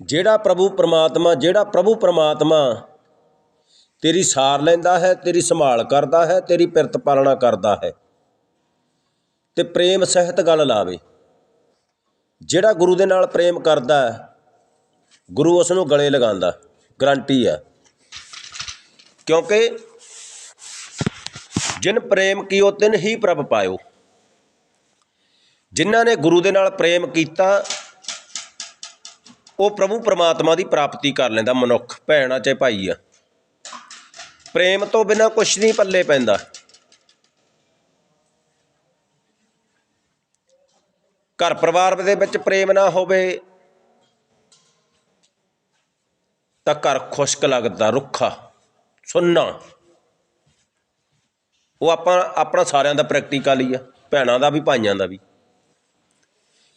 ਜਿਹੜਾ ਪ੍ਰਭੂ ਪਰਮਾਤਮਾ, ਜਿਹੜਾ ਪ੍ਰਭੂ ਪਰਮਾਤਮਾ ਤੇਰੀ ਸਾਰ ਲੈਂਦਾ ਹੈ, ਤੇਰੀ ਸੰਭਾਲ ਕਰਦਾ ਹੈ, ਤੇਰੀ ਪਿਰਤ ਪਾਲਣਾ ਕਰਦਾ ਹੈ ਤੇ ਪ੍ਰੇਮ ਸਹਿਤ ਗੱਲ ਲਾਵੇ। ਜਿਹੜਾ ਗੁਰੂ ਦੇ ਨਾਲ ਪ੍ਰੇਮ ਕਰਦਾ ਗੁਰੂ ਉਸ ਨੂੰ ਗਲੇ ਲਗਾਉਂਦਾ, ਗਰੰਟੀ ਆ ਕਿਉਂਕਿ ਜਿਨ ਪ੍ਰੇਮ ਕੀਓ, ਤਿਨ ਹੀ ਪ੍ਰਭ ਪਾਇਓ। ਜਿਨ੍ਹਾਂ ਨੇ ਗੁਰੂ ਦੇ ਨਾਲ ਪ੍ਰੇਮ ਕੀਤਾ ਉਹ ਪ੍ਰਭੂ ਪਰਮਾਤਮਾ ਦੀ ਪ੍ਰਾਪਤੀ ਕਰ ਲੈਂਦਾ ਮਨੁੱਖ, ਭੈਣਾ ਚਾਹੇ ਭਾਈ ਆ। ਪ੍ਰੇਮ ਤੋਂ ਬਿਨਾ ਕੁਛ ਨਹੀਂ ਪੱਲੇ ਪੈਂਦਾ। ਘਰ ਪਰਿਵਾਰ ਦੇ ਵਿੱਚ ਪ੍ਰੇਮ ਨਾ ਹੋਵੇ ਤਾਂ ਘਰ ਖੁਸ਼ਕ ਲੱਗਦਾ, ਰੁੱਖਾ, ਸੁੰਨਾ। ਉਹ ਆਪਾਂ, ਆਪਣਾ ਸਾਰਿਆਂ ਦਾ ਪ੍ਰੈਕਟੀਕਲ ਹੀ ਆ, ਭੈਣਾਂ ਦਾ ਵੀ, ਭਾਈਆਂ ਦਾ ਵੀ।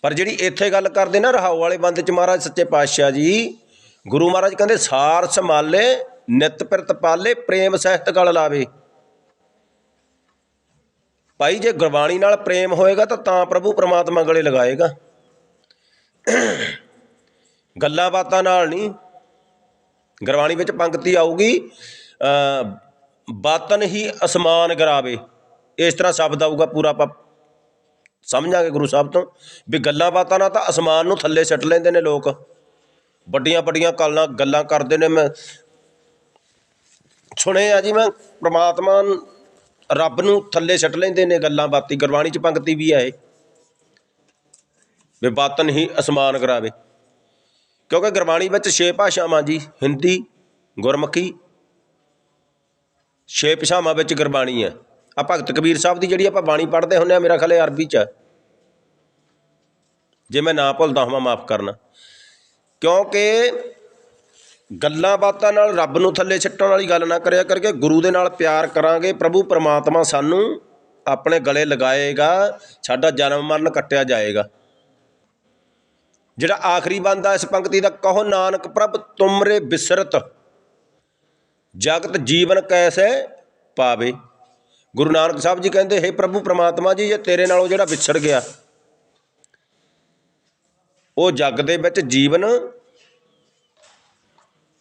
ਪਰ ਜਿਹੜੀ ਇੱਥੇ ਗੱਲ ਕਰਦੇ ਨਾ ਰਹਾਉ ਵਾਲੇ ਬੰਦ ਚ ਮਹਾਰਾਜ ਸੱਚੇ ਪਾਤਸ਼ਾਹ ਜੀ, ਗੁਰੂ ਮਹਾਰਾਜ ਕਹਿੰਦੇ ਸਾਰ ਸੰਭਾਲੇ, ਨਿਤ ਪਿਰਤ ਪਾਲੇ, ਪ੍ਰੇਮ ਸਹਿਤ ਗਲ ਲਾਵੇ। ਭਾਈ ਜੇ ਗੁਰਬਾਣੀ ਨਾਲ ਪ੍ਰੇਮ ਹੋਏਗਾ ਤਾਂ ਤਾਂ ਪ੍ਰਭੂ ਪ੍ਰਮਾਤਮਾ ਗਲੇ ਲਗਾਏਗਾ। ਗੱਲਾਂ ਬਾਤਾਂ ਨਾਲ ਨਹੀਂ, ਗੁਰਬਾਣੀ ਵਿੱਚ ਪੰਕਤੀ ਆਊਗੀ ਅ ਬਾਤਨ ਹੀ ਅਸਮਾਨ ਗਰਾਵੇ। ਇਸ ਤਰ੍ਹਾਂ ਸ਼ਬਦ ਆਊਗਾ ਪੂਰਾ ਆਪਾਂ ਸਮਝਾਂਗੇ ਗੁਰੂ ਸਾਹਿਬ ਤੋਂ? ਵੀ ਗੱਲਾਂ ਬਾਤਾਂ ਨਾਲ ਤਾਂ ਅਸਮਾਨ ਨੂੰ ਥੱਲੇ ਸੱਟ ਲੈਂਦੇ ਨੇ ਲੋਕ। ਵੱਡੀਆਂ ਵੱਡੀਆਂ ਕਾਲਾਂ, ਗੱਲਾਂ ਕਰਦੇ ਨੇ ਮੈਂ। ਸੁਣੇ ਆ ਜੀ ਮੈਂ, ਪ੍ਰਮਾਤਮਾ ਰੱਬ ਨੂੰ ਥੱਲੇ ਸੱਟ ਲੈਂਦੇ ਨੇ ਗੱਲਾਂ ਬਾਤੀ। ਗੁਰਬਾਣੀ ਚ ਪੰਕਤੀ ਵੀ ਹੈ ਇਹ। ਵੀ ਬਾਤਨ ਹੀ ਅਸਮਾਨ ਕਰਾਵੇ। ਕਿਉਂਕਿ ਗੁਰਬਾਣੀ ਵਿੱਚ ਛੇ ਭਾਸ਼ਾਵਾਂ ਜੀ, ਹਿੰਦੀ, ਗੁਰਮੁਖੀ, ਛੇ ਭਾਸ਼ਾਵਾਂ ਵਿੱਚ ਗੁਰਬਾਣੀ ਹੈ ਆ ਭਗਤ ਕਬੀਰ ਸਾਹਿਬ ਦੀ ਜਿਹੜੀ ਆਪਾਂ ਬਾਣੀ ਪੜ੍ਹਦੇ ਹੁੰਦੇ ਆ, ਮੇਰਾ ਖਲੇ ਅਰਬੀ ਚ ਜੇ ਮੈਂ ਨਾ ਭੁੱਲਦਾ ਹਾਂ ਮਾਫ ਕਰਨਾ। ਕਿਉਂਕਿ ਗੱਲਾਂ ਬਾਤਾਂ ਨਾਲ ਰੱਬ ਨੂੰ ਥੱਲੇ ਛੱਟਣ ਵਾਲੀ ਗੱਲ ਨਾ ਕਰਿਆ ਕਰਕੇ ਗੁਰੂ ਦੇ ਨਾਲ ਪਿਆਰ ਕਰਾਂਗੇ, ਪ੍ਰਭੂ ਪਰਮਾਤਮਾ ਸਾਨੂੰ ਆਪਣੇ ਗਲੇ ਲਗਾਏਗਾ, ਸਾਡਾ ਜਨਮ ਮਰਨ ਕੱਟਿਆ ਜਾਏਗਾ। ਜਿਹੜਾ ਆਖਰੀ ਬੰਦਾ ਇਸ ਪੰਕਤੀ ਦਾ, ਕਹੋ ਨਾਨਕ ਪ੍ਰਭ ਤੁਮਰੇ ਬਿਸਰਤ, ਜਗਤ ਜੀਵਨ ਕੈਸੇ ਪਾਵੇ। ਗੁਰੂ ਨਾਨਕ ਸਾਹਿਬ ਜੀ ਕਹਿੰਦੇ, ਹੈ ਪ੍ਰਭੂ ਪ੍ਰਮਾਤਮਾ ਜੀ, ਜੇ ਤੇਰੇ ਨਾਲੋਂ ਜਿਹੜਾ ਵਿਛੜ ਗਿਆ, ਉਹ ਜਗ ਦੇ ਵਿੱਚ ਜੀਵਨ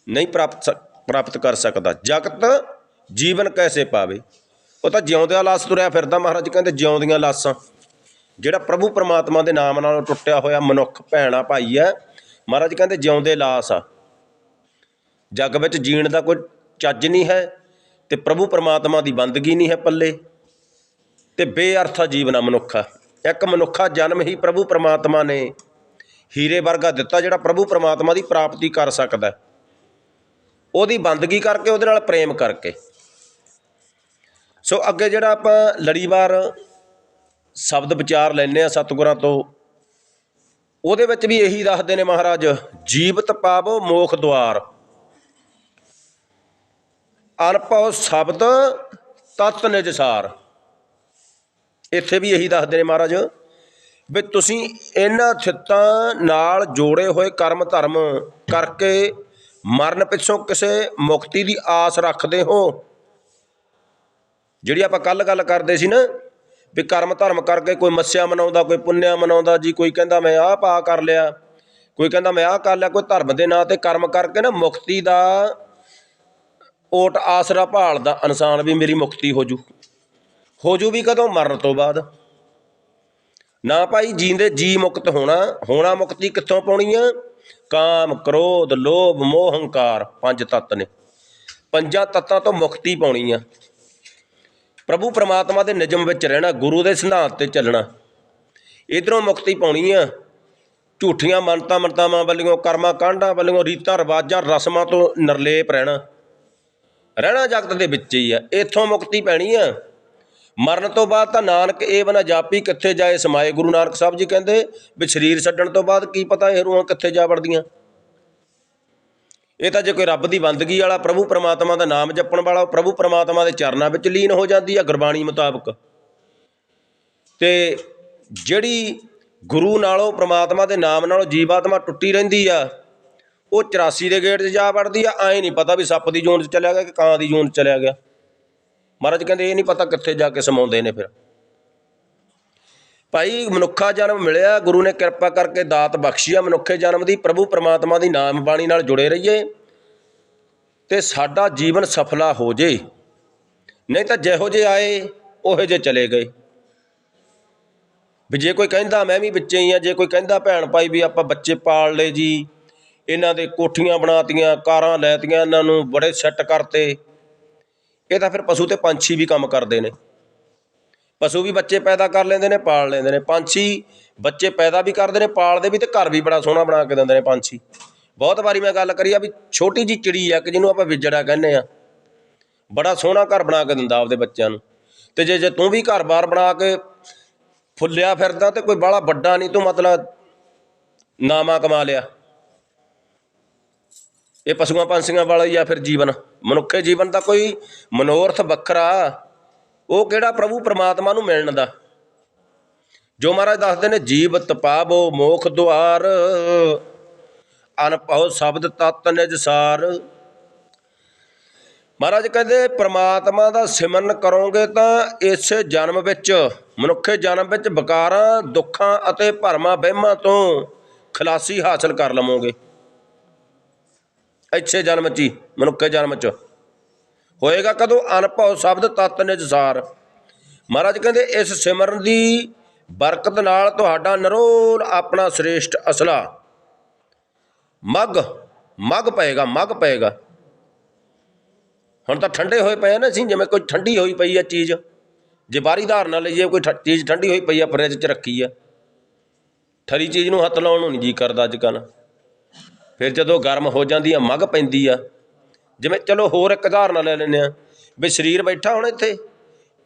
ਨਹੀਂ ਪ੍ਰਾਪਤ ਪ੍ਰਾਪਤ ਕਰ ਸਕਦਾ। ਜਗਤ ਜੀਵਨ ਕੈਸੇ ਪਾਵੇ? ਉਹ ਤਾਂ ਜਿਉਂਦਿਆਂ ਲਾਸ ਤੁਰਿਆ ਫਿਰਦਾ, ਮਹਾਰਾਜ ਕਹਿੰਦੇ ਜਿਉਂਦੀਆਂ ਲਾਸਾਂ। ਜਿਹੜਾ ਪ੍ਰਭੂ ਪਰਮਾਤਮਾ ਦੇ ਨਾਮ ਨਾਲ ਟੁੱਟਿਆ ਹੋਇਆ ਮਨੁੱਖ, ਭੈਣਾ ਭਾਈ ਹੈ ਮਹਾਰਾਜ ਕਹਿੰਦੇ ਜਿਉਂਦੇ ਲਾਸ ਆ। ਜੱਗ ਵਿੱਚ ਜੀਣ ਦਾ ਕੋਈ ਚੱਜ ਨਹੀਂ ਹੈ ਤੇ ਪ੍ਰਭੂ ਪਰਮਾਤਮਾ ਦੀ ਬੰਦਗੀ ਨਹੀਂ ਹੈ ਪੱਲੇ ਤੇ ਬੇਅਰਥਾ ਜੀਵਨ ਆ ਮਨੁੱਖਾ ਇੱਕ ਮਨੁੱਖਾ ਜਨਮ ਹੀ ਪ੍ਰਭੂ ਪਰਮਾਤਮਾ ਨੇ ਹੀਰੇ ਵਰਗਾ ਦਿੱਤਾ ਜਿਹੜਾ ਪ੍ਰਭੂ ਪਰਮਾਤਮਾ ਦੀ ਪ੍ਰਾਪਤੀ ਕਰ ਸਕਦਾ ਉਹਦੀ ਬੰਦਗੀ ਕਰਕੇ ਉਹਦੇ ਨਾਲ ਪ੍ਰੇਮ ਕਰਕੇ। ਸੋ ਅੱਗੇ ਜਿਹੜਾ ਆਪਾਂ ਲੜੀਵਾਰ ਸ਼ਬਦ ਵਿਚਾਰ ਲੈਨੇ ਆ ਸਤਿਗੁਰਾਂ ਤੋਂ, ਉਹਦੇ ਵਿੱਚ ਵੀ ਇਹੀ ਦੱਸਦੇ ਨੇ ਮਹਾਰਾਜ, ਜੀਵਤ ਪਾਵੋ ਮੋਖ ਦੁਆਰ। ਅਨਪਉ ਸ਼ਬਦ ਤਤ ਨਿਜਸਾਰ ਇੱਥੇ ਵੀ ਇਹੀ ਦੱਸਦੇ ਨੇ ਮਹਾਰਾਜ ਵੀ ਤੁਸੀਂ ਇਹਨਾਂ ਥਿੱਤਾਂ ਨਾਲ ਜੋੜੇ ਹੋਏ ਕਰਮ ਧਰਮ ਕਰਕੇ ਮਰਨ ਪਿੱਛੋਂ ਕਿਸੇ ਮੁਕਤੀ ਦੀ ਆਸ ਰੱਖਦੇ ਹੋ। ਜਿਹੜੀ ਆਪਾਂ ਕੱਲ ਗੱਲ ਕਰਦੇ ਸੀ ਨਾ ਵੀ ਕਰਮ ਧਰਮ ਕਰਕੇ ਕੋਈ ਮੱਸਿਆ ਮਨਾਉਂਦਾ, ਕੋਈ ਪੁੰਨਿਆ ਮਨਾਉਂਦਾ ਜੀ, ਕੋਈ ਕਹਿੰਦਾ ਮੈਂ ਆਹ ਪਾ ਕਰ ਲਿਆ, ਕੋਈ ਕਹਿੰਦਾ ਮੈਂ ਆਹ ਕਰ ਲਿਆ, ਕੋਈ ਧਰਮ ਦੇ ਨਾਂ ਤੇ ਕਰਮ ਕਰਕੇ ਨਾ ਮੁਕਤੀ ਦਾ ਓਟ ਆਸਰਾ ਭਾਲਦਾ ਇਨਸਾਨ ਵੀ ਮੇਰੀ ਮੁਕਤੀ ਹੋ ਜੂ। ਹੋ ਜੂ ਵੀ ਕਦੋਂ? ਮਰਨ ਤੋਂ ਬਾਅਦ। ਨਾ ਭਾਈ, ਜੀਂਦੇ ਜੀ ਮੁਕਤ ਹੋਣਾ। ਹੋਣਾ ਮੁਕਤੀ ਕਿੱਥੋਂ ਪਾਉਣੀ ਆ? ਕਾਮ, ਕ੍ਰੋਧ, ਲੋਭ, ਮੋਹ, ਹੰਕਾਰ। ਪੰਜ ਤੱਤ ਨੇ। ਪੰਜਾਂ ਤੱਤਾਂ ਤੋਂ ਮੁਕਤੀ ਪਾਉਣੀ ਆ। ਪ੍ਰਭੂ ਪ੍ਰਮਾਤਮਾ ਦੇ ਨਿਯਮ ਵਿੱਚ ਰਹਿਣਾ, ਗੁਰੂ ਦੇ ਸਿਧਾਂਤ ਤੇ ਚੱਲਣਾ। ਇਧਰੋਂ ਮੁਕਤੀ ਪਾਉਣੀ ਆ। ਝੂਠੀਆਂ ਮਨਤਾ ਮੰਤਾਵਾਂ ਵੱਲੋਂ, ਕਰਮਾਂ ਕਾਂਡਾਂ ਵੱਲੋਂ, ਰੀਤਾਂ, ਰਿਵਾਜਾਂ, ਰਸਮਾਂ ਤੋਂ ਨਿਰਲੇਪ ਰਹਿਣਾ। ਰਹਿਣਾ ਜਗਤ ਦੇ ਵਿੱਚ ਹੀ ਆ, ਇੱਥੋਂ ਮੁਕਤੀ ਪੈਣੀ ਆ। ਮਰਨ ਤੋਂ ਬਾਅਦ ਤਾਂ ਨਾਨਕ ਇਹ ਬਨਾ ਜਾਪੀ ਕਿੱਥੇ ਜਾਏ, ਸਮਾਏ ਗੁਰੂ ਨਾਨਕ ਸਾਹਿਬ ਜੀ ਕਹਿੰਦੇ, ਵੀ ਸਰੀਰ ਛੱਡਣ ਤੋਂ ਬਾਅਦ ਕੀ ਪਤਾ ਇਹ ਰੂਹਾਂ ਕਿੱਥੇ ਜਾ ਵੜਦੀਆਂ। ਇਹ ਤਾਂ ਜੇ ਕੋਈ ਰੱਬ ਦੀ ਬੰਦਗੀ ਵਾਲਾ ਪ੍ਰਭੂ ਪਰਮਾਤਮਾ ਦਾ ਨਾਮ ਜਪਣ ਵਾਲਾ, ਉਹ ਪ੍ਰਭੂ ਪਰਮਾਤਮਾ ਦੇ ਚਰਨਾਂ ਵਿੱਚ ਲੀਨ ਹੋ ਜਾਂਦੀ ਆ ਗੁਰਬਾਣੀ ਮੁਤਾਬਕ। ਤੇ ਜਿਹੜੀ ਗੁਰੂ ਨਾਲੋਂ, ਪਰਮਾਤਮਾ ਦੇ ਨਾਮ ਨਾਲੋਂ ਜੀਵਾਤਮਾ ਟੁੱਟੀ ਰਹਿੰਦੀ ਆ ਉਹ 84 ਦੇ ਗੇਟ 'ਚ ਜਾ ਵੜਦੀ ਆ, ਐ ਨਹੀਂ ਪਤਾ ਵੀ ਸੱਪ ਦੀ ਜੂਨ 'ਚ ਚਲਿਆ ਗਿਆ ਕਿ ਕਾਂ ਦੀ ਜੂਨ 'ਚ ਚਲਿਆ ਗਿਆ। ਮਹਾਰਾਜ ਕਹਿੰਦੇ ਇਹ ਨਹੀਂ ਪਤਾ ਕਿੱਥੇ ਜਾ ਕੇ ਸਮਾਉਂਦੇ ਨੇ ਫਿਰ। ਭਾਈ ਮਨੁੱਖਾ ਜਨਮ ਮਿਲਿਆ, ਗੁਰੂ ਨੇ ਕਿਰਪਾ ਕਰਕੇ ਦਾਤ ਬਖਸ਼ੀ ਆ ਮਨੁੱਖੇ ਜਨਮ ਦੀ, ਪ੍ਰਭੂ ਪਰਮਾਤਮਾ ਦੀ ਨਾਮ ਬਾਣੀ ਨਾਲ ਜੁੜੇ ਰਹੀਏ ਤੇ ਸਾਡਾ ਜੀਵਨ ਸਫਲਾ ਹੋ ਜੇ। ਨਹੀਂ ਤਾਂ ਜਿਹੋ ਜੇ ਆਏ, ਉਹੋ ਜੇ ਚਲੇ ਗਏ। ਵੀ ਜੇ ਕੋਈ ਕਹਿੰਦਾ ਮੈਂ ਵੀ ਵਿੱਚੇ ਹੀ ਆ, ਜੇ ਕੋਈ ਕਹਿੰਦਾ ਭੈਣ ਭਾਈ ਵੀ ਆਪਾਂ ਬੱਚੇ ਪਾਲ ਲਏ ਜੀ ਇਹਨਾਂ ਦੇ ਕੋਠੀਆਂ ਬਣਾਤੀਆਂ, ਕਾਰਾਂ ਲੈਤੀਆਂ, ਇਹਨਾਂ ਨੂੰ ਬੜੇ ਸੈੱਟ ਕਰਤੇ। ਇਹ ਤਾਂ ਫਿਰ ਪਸ਼ੂ ਤੇ ਪੰਛੀ ਵੀ ਕੰਮ ਕਰਦੇ ਨੇ। ਪਸ਼ੂ ਵੀ ਬੱਚੇ ਪੈਦਾ ਕਰ ਲੈਂਦੇ ਨੇ, ਪਾਲ ਲੈਂਦੇ ਨੇ। ਪੰਛੀ ਬੱਚੇ ਪੈਦਾ ਵੀ ਕਰਦੇ ਨੇ ਪਾਲਦੇ ਵੀ ਤੇ ਘਰ ਵੀ ਬੜਾ ਸੋਹਣਾ ਬਣਾ ਕੇ ਦਿੰਦੇ ਨੇ ਪੰਛੀ। ਬਹੁਤ ਵਾਰੀ ਮੈਂ ਗੱਲ ਕਰੀ ਆ ਵੀ ਛੋਟੀ ਜੀ ਚਿੜੀ ਆ ਕਿ ਜਿਹਨੂੰ ਆਪਾਂ ਵਿਜੜਾ ਕਹਿੰਦੇ ਆ। ਬੜਾ ਸੋਹਣਾ ਘਰ ਬਣਾ ਕੇ ਦਿੰਦਾ ਆਪਦੇ ਬੱਚਿਆਂ ਨੂੰ। ਤੇ ਜੇ ਜੇ ਤੂੰ ਵੀ ਘਰ-ਬਾਰ ਬਣਾ ਕੇ ਫੁੱਲਿਆ ਫਿਰਦਾ ਤੇ ਕੋਈ ਬਾਹਲਾ ਵੱਡਾ ਨਹੀਂ ਤੂੰ ਮਤਲਬ ਨਾਮਾ ਕਮਾ ਲਿਆ। ਇਹ ਪਸ਼ੂਆਂ ਪੰਛੀਆਂ ਵਾਲਾ ਹੀ ਆ ਫਿਰ ਜੀਵਨ। ਮਨੁੱਖੇ ਜੀਵਨ ਦਾ ਕੋਈ ਮਨੋਰਥ ਵੱਖਰਾ। ਉਹ ਕਿਹੜਾ ਪ੍ਰਭੂ ਪਰਮਾਤਮਾ ਨੂੰ ਮਿਲਣ ਦਾ? ਜੋ ਮਹਾਰਾਜ ਦੱਸਦੇ ਨੇ, ਜੀਵ ਤਪਾਵੋ ਮੋਖ ਦੁਆਰ। ਅਨਭਉ ਸ਼ਬਦ ਤਤ ਨਿਜ ਸਾਰ। ਮਹਾਰਾਜ ਕਹਿੰਦੇ, ਪ੍ਰਮਾਤਮਾ ਦਾ ਸਿਮਰਨ ਕਰੋਗੇ ਤਾਂ ਇਸੇ ਜਨਮ ਵਿੱਚ, ਮਨੁੱਖੇ ਜਨਮ ਵਿੱਚ ਵਿਕਾਰਾਂ, ਦੁੱਖਾਂ ਅਤੇ ਭਰਮਾਂ, ਵਹਿਮਾਂ ਤੋਂ ਖਲਾਸੀ ਹਾਸਲ ਕਰ ਲਵੋਗੇ। ਇੱਥੇ ਜਨਮ 'ਚ ਹੀ, ਮਨੁੱਖੇ ਜਨਮ 'ਚ। ਹੋਏਗਾ ਕਦੋਂ ਅਨਭਉ ਸ਼ਬਦ ਤਤ ਨਿਜਸਾਰ ਮਹਾਰਾਜ ਕਹਿੰਦੇ, ਇਸ ਸਿਮਰਨ ਦੀ ਬਰਕਤ ਨਾਲ ਤੁਹਾਡਾ ਨਰੋਲ ਆਪਣਾ ਸ੍ਰੇਸ਼ਟ ਅਸਲਾ। ਮਗ ਮਗ ਪਏਗਾ ਮਗ ਪਏਗਾ। ਹੁਣ ਤਾਂ ਠੰਡੇ ਹੋਏ ਪਏ ਆ ਨਾ ਅਸੀਂ, ਜਿਵੇਂ ਕੋਈ ਠੰਡੀ ਹੋਈ ਪਈ ਆ ਚੀਜ਼। ਜੇ ਬਾਹਰੀ ਧਾਰ ਨਾਲ ਲਈਏ, ਕੋਈ ਚੀਜ਼ ਠੰਡੀ ਹੋਈ ਪਈ ਆ, ਫਰਿੱਜ 'ਚ ਰੱਖੀ ਆ। ਠਰੀ ਚੀਜ਼ ਨੂੰ ਹੱਥ ਲਾਉਣ ਨੂੰ ਨਹੀਂ ਜੀ ਕਰਦਾ ਅੱਜ ਕੱਲ੍ਹ ਫਿਰ ਜਦੋਂ ਗਰਮ ਹੋ ਜਾਂਦੀ ਆ, ਮੱਗ ਪੈਂਦੀ ਆ। ਜਿਵੇਂ ਚਲੋ ਹੋਰ ਇੱਕ ਉਦਾਹਰਨ ਲੈ ਲੈਂਦੇ ਆ ਵੀ ਸਰੀਰ ਬੈਠਾ ਹੁਣ ਇੱਥੇ,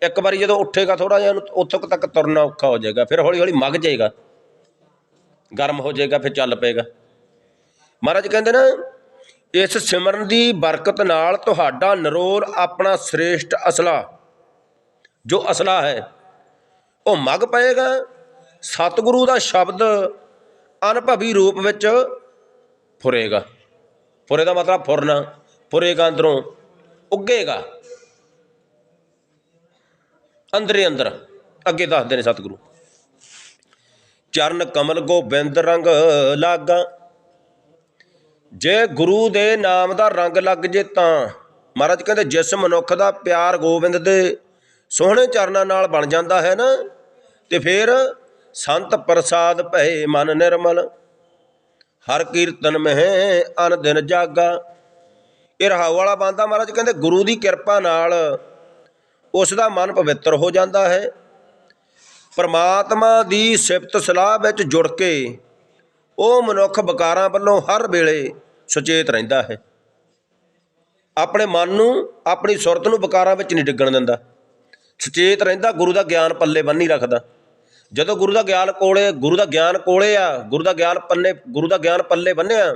ਇੱਕ ਵਾਰੀ ਜਦੋਂ ਉੱਠੇਗਾ ਥੋੜਾ ਜਿਹਾ ਉੱਥੋਂ ਤੱਕ ਤੁਰਨਾ ਔਖਾ ਹੋ ਜਾਏਗਾ, ਫਿਰ ਹੌਲੀ ਹੌਲੀ ਮੱਗ ਜਾਏਗਾ। ਗਰਮ ਹੋ ਜਾਏਗਾ, ਫਿਰ ਚੱਲ ਪਏਗਾ। ਮਹਾਰਾਜ ਕਹਿੰਦੇ ਨਾ, ਇਸ ਸਿਮਰਨ ਦੀ ਬਰਕਤ ਨਾਲ ਤੁਹਾਡਾ ਨਰੋਲ ਆਪਣਾ ਸ੍ਰੇਸ਼ਟ ਅਸਲਾ, ਜੋ ਅਸਲਾ ਹੈ, ਉਹ ਮਗ ਪਏਗਾ। ਸਤਿਗੁਰੂ ਦਾ ਸ਼ਬਦ ਅਨੁਭਵੀ ਰੂਪ ਵਿੱਚ ਫੁਰੇਗਾ ਫੁਰੇ ਦਾ ਮਤਲਬ ਫੁਰਨਾ ਫੁਰੇਗਾ ਅੰਦਰੋਂ, ਉੱਗੇਗਾ। ਅੰਦਰੇ ਅੰਦਰ, ਅੱਗੇ ਦੱਸਦੇ ਨੇ ਸਤਿਗੁਰੂ। ਚਰਨ ਕਮਲ ਗੋਬਿੰਦ ਰੰਗ ਲਾਗਾ। ਜੇ ਗੁਰੂ ਦੇ ਨਾਮ ਦਾ ਰੰਗ ਲੱਗ ਜੇ ਤਾਂ, ਮਹਾਰਾਜ ਕਹਿੰਦੇ ਜਿਸ ਮਨੁੱਖ ਦਾ ਪਿਆਰ ਗੋਬਿੰਦ ਦੇ ਸੋਹਣੇ ਚਰਨਾਂ ਨਾਲ ਬਣ ਜਾਂਦਾ ਹੈ ਨਾ, ਤੇ ਫਿਰ ਸੰਤ ਪ੍ਰਸਾਦ ਭਏ ਮਨ ਨਿਰਮਲ। ਹਰ ਕੀਰਤਨ ਮਹਿ ਅਨ ਦਿਨ ਜਾਗਾ। ਇਹ ਰਹਾਉ ਵਾਲਾ ਬੰਦਾ ਮਹਾਰਾਜ ਕਹਿੰਦੇ ਗੁਰੂ ਦੀ ਕਿਰਪਾ ਨਾਲ ਉਸ ਦਾ ਮਨ ਪਵਿੱਤਰ ਹੋ ਜਾਂਦਾ ਹੈ। ਪਰਮਾਤਮਾ ਦੀ ਸਿਫਤ ਸਲਾਹ ਵਿੱਚ ਜੁੜ ਕੇ ਉਹ ਮਨੁੱਖ ਵਿਕਾਰਾਂ ਵੱਲੋਂ ਹਰ ਵੇਲੇ ਸੁਚੇਤ ਰਹਿੰਦਾ ਹੈ। ਆਪਣੇ ਮਨ ਨੂੰ, ਆਪਣੀ ਸੁਰਤ ਨੂੰ ਵਿਕਾਰਾਂ ਵਿੱਚ ਨਹੀਂ ਡਿੱਗਣ ਦਿੰਦਾ। ਸੁਚੇਤ ਰਹਿੰਦਾ, ਗੁਰੂ ਦਾ ਗਿਆਨ ਪੱਲੇ ਬੰਨੀ ਰੱਖਦਾ। ਜਦੋਂ ਗੁਰੂ ਦਾ ਗਿਆਨ ਕੋਲੇ, ਗੁਰੂ ਦਾ ਗਿਆਨ ਕੋਲੇ ਆ, ਗੁਰੂ ਦਾ ਗਿਆਨ ਪੱਲੇ ਗੁਰੂ ਦਾ ਗਿਆਨ ਪੱਲੇ ਬੰਨਿਆ,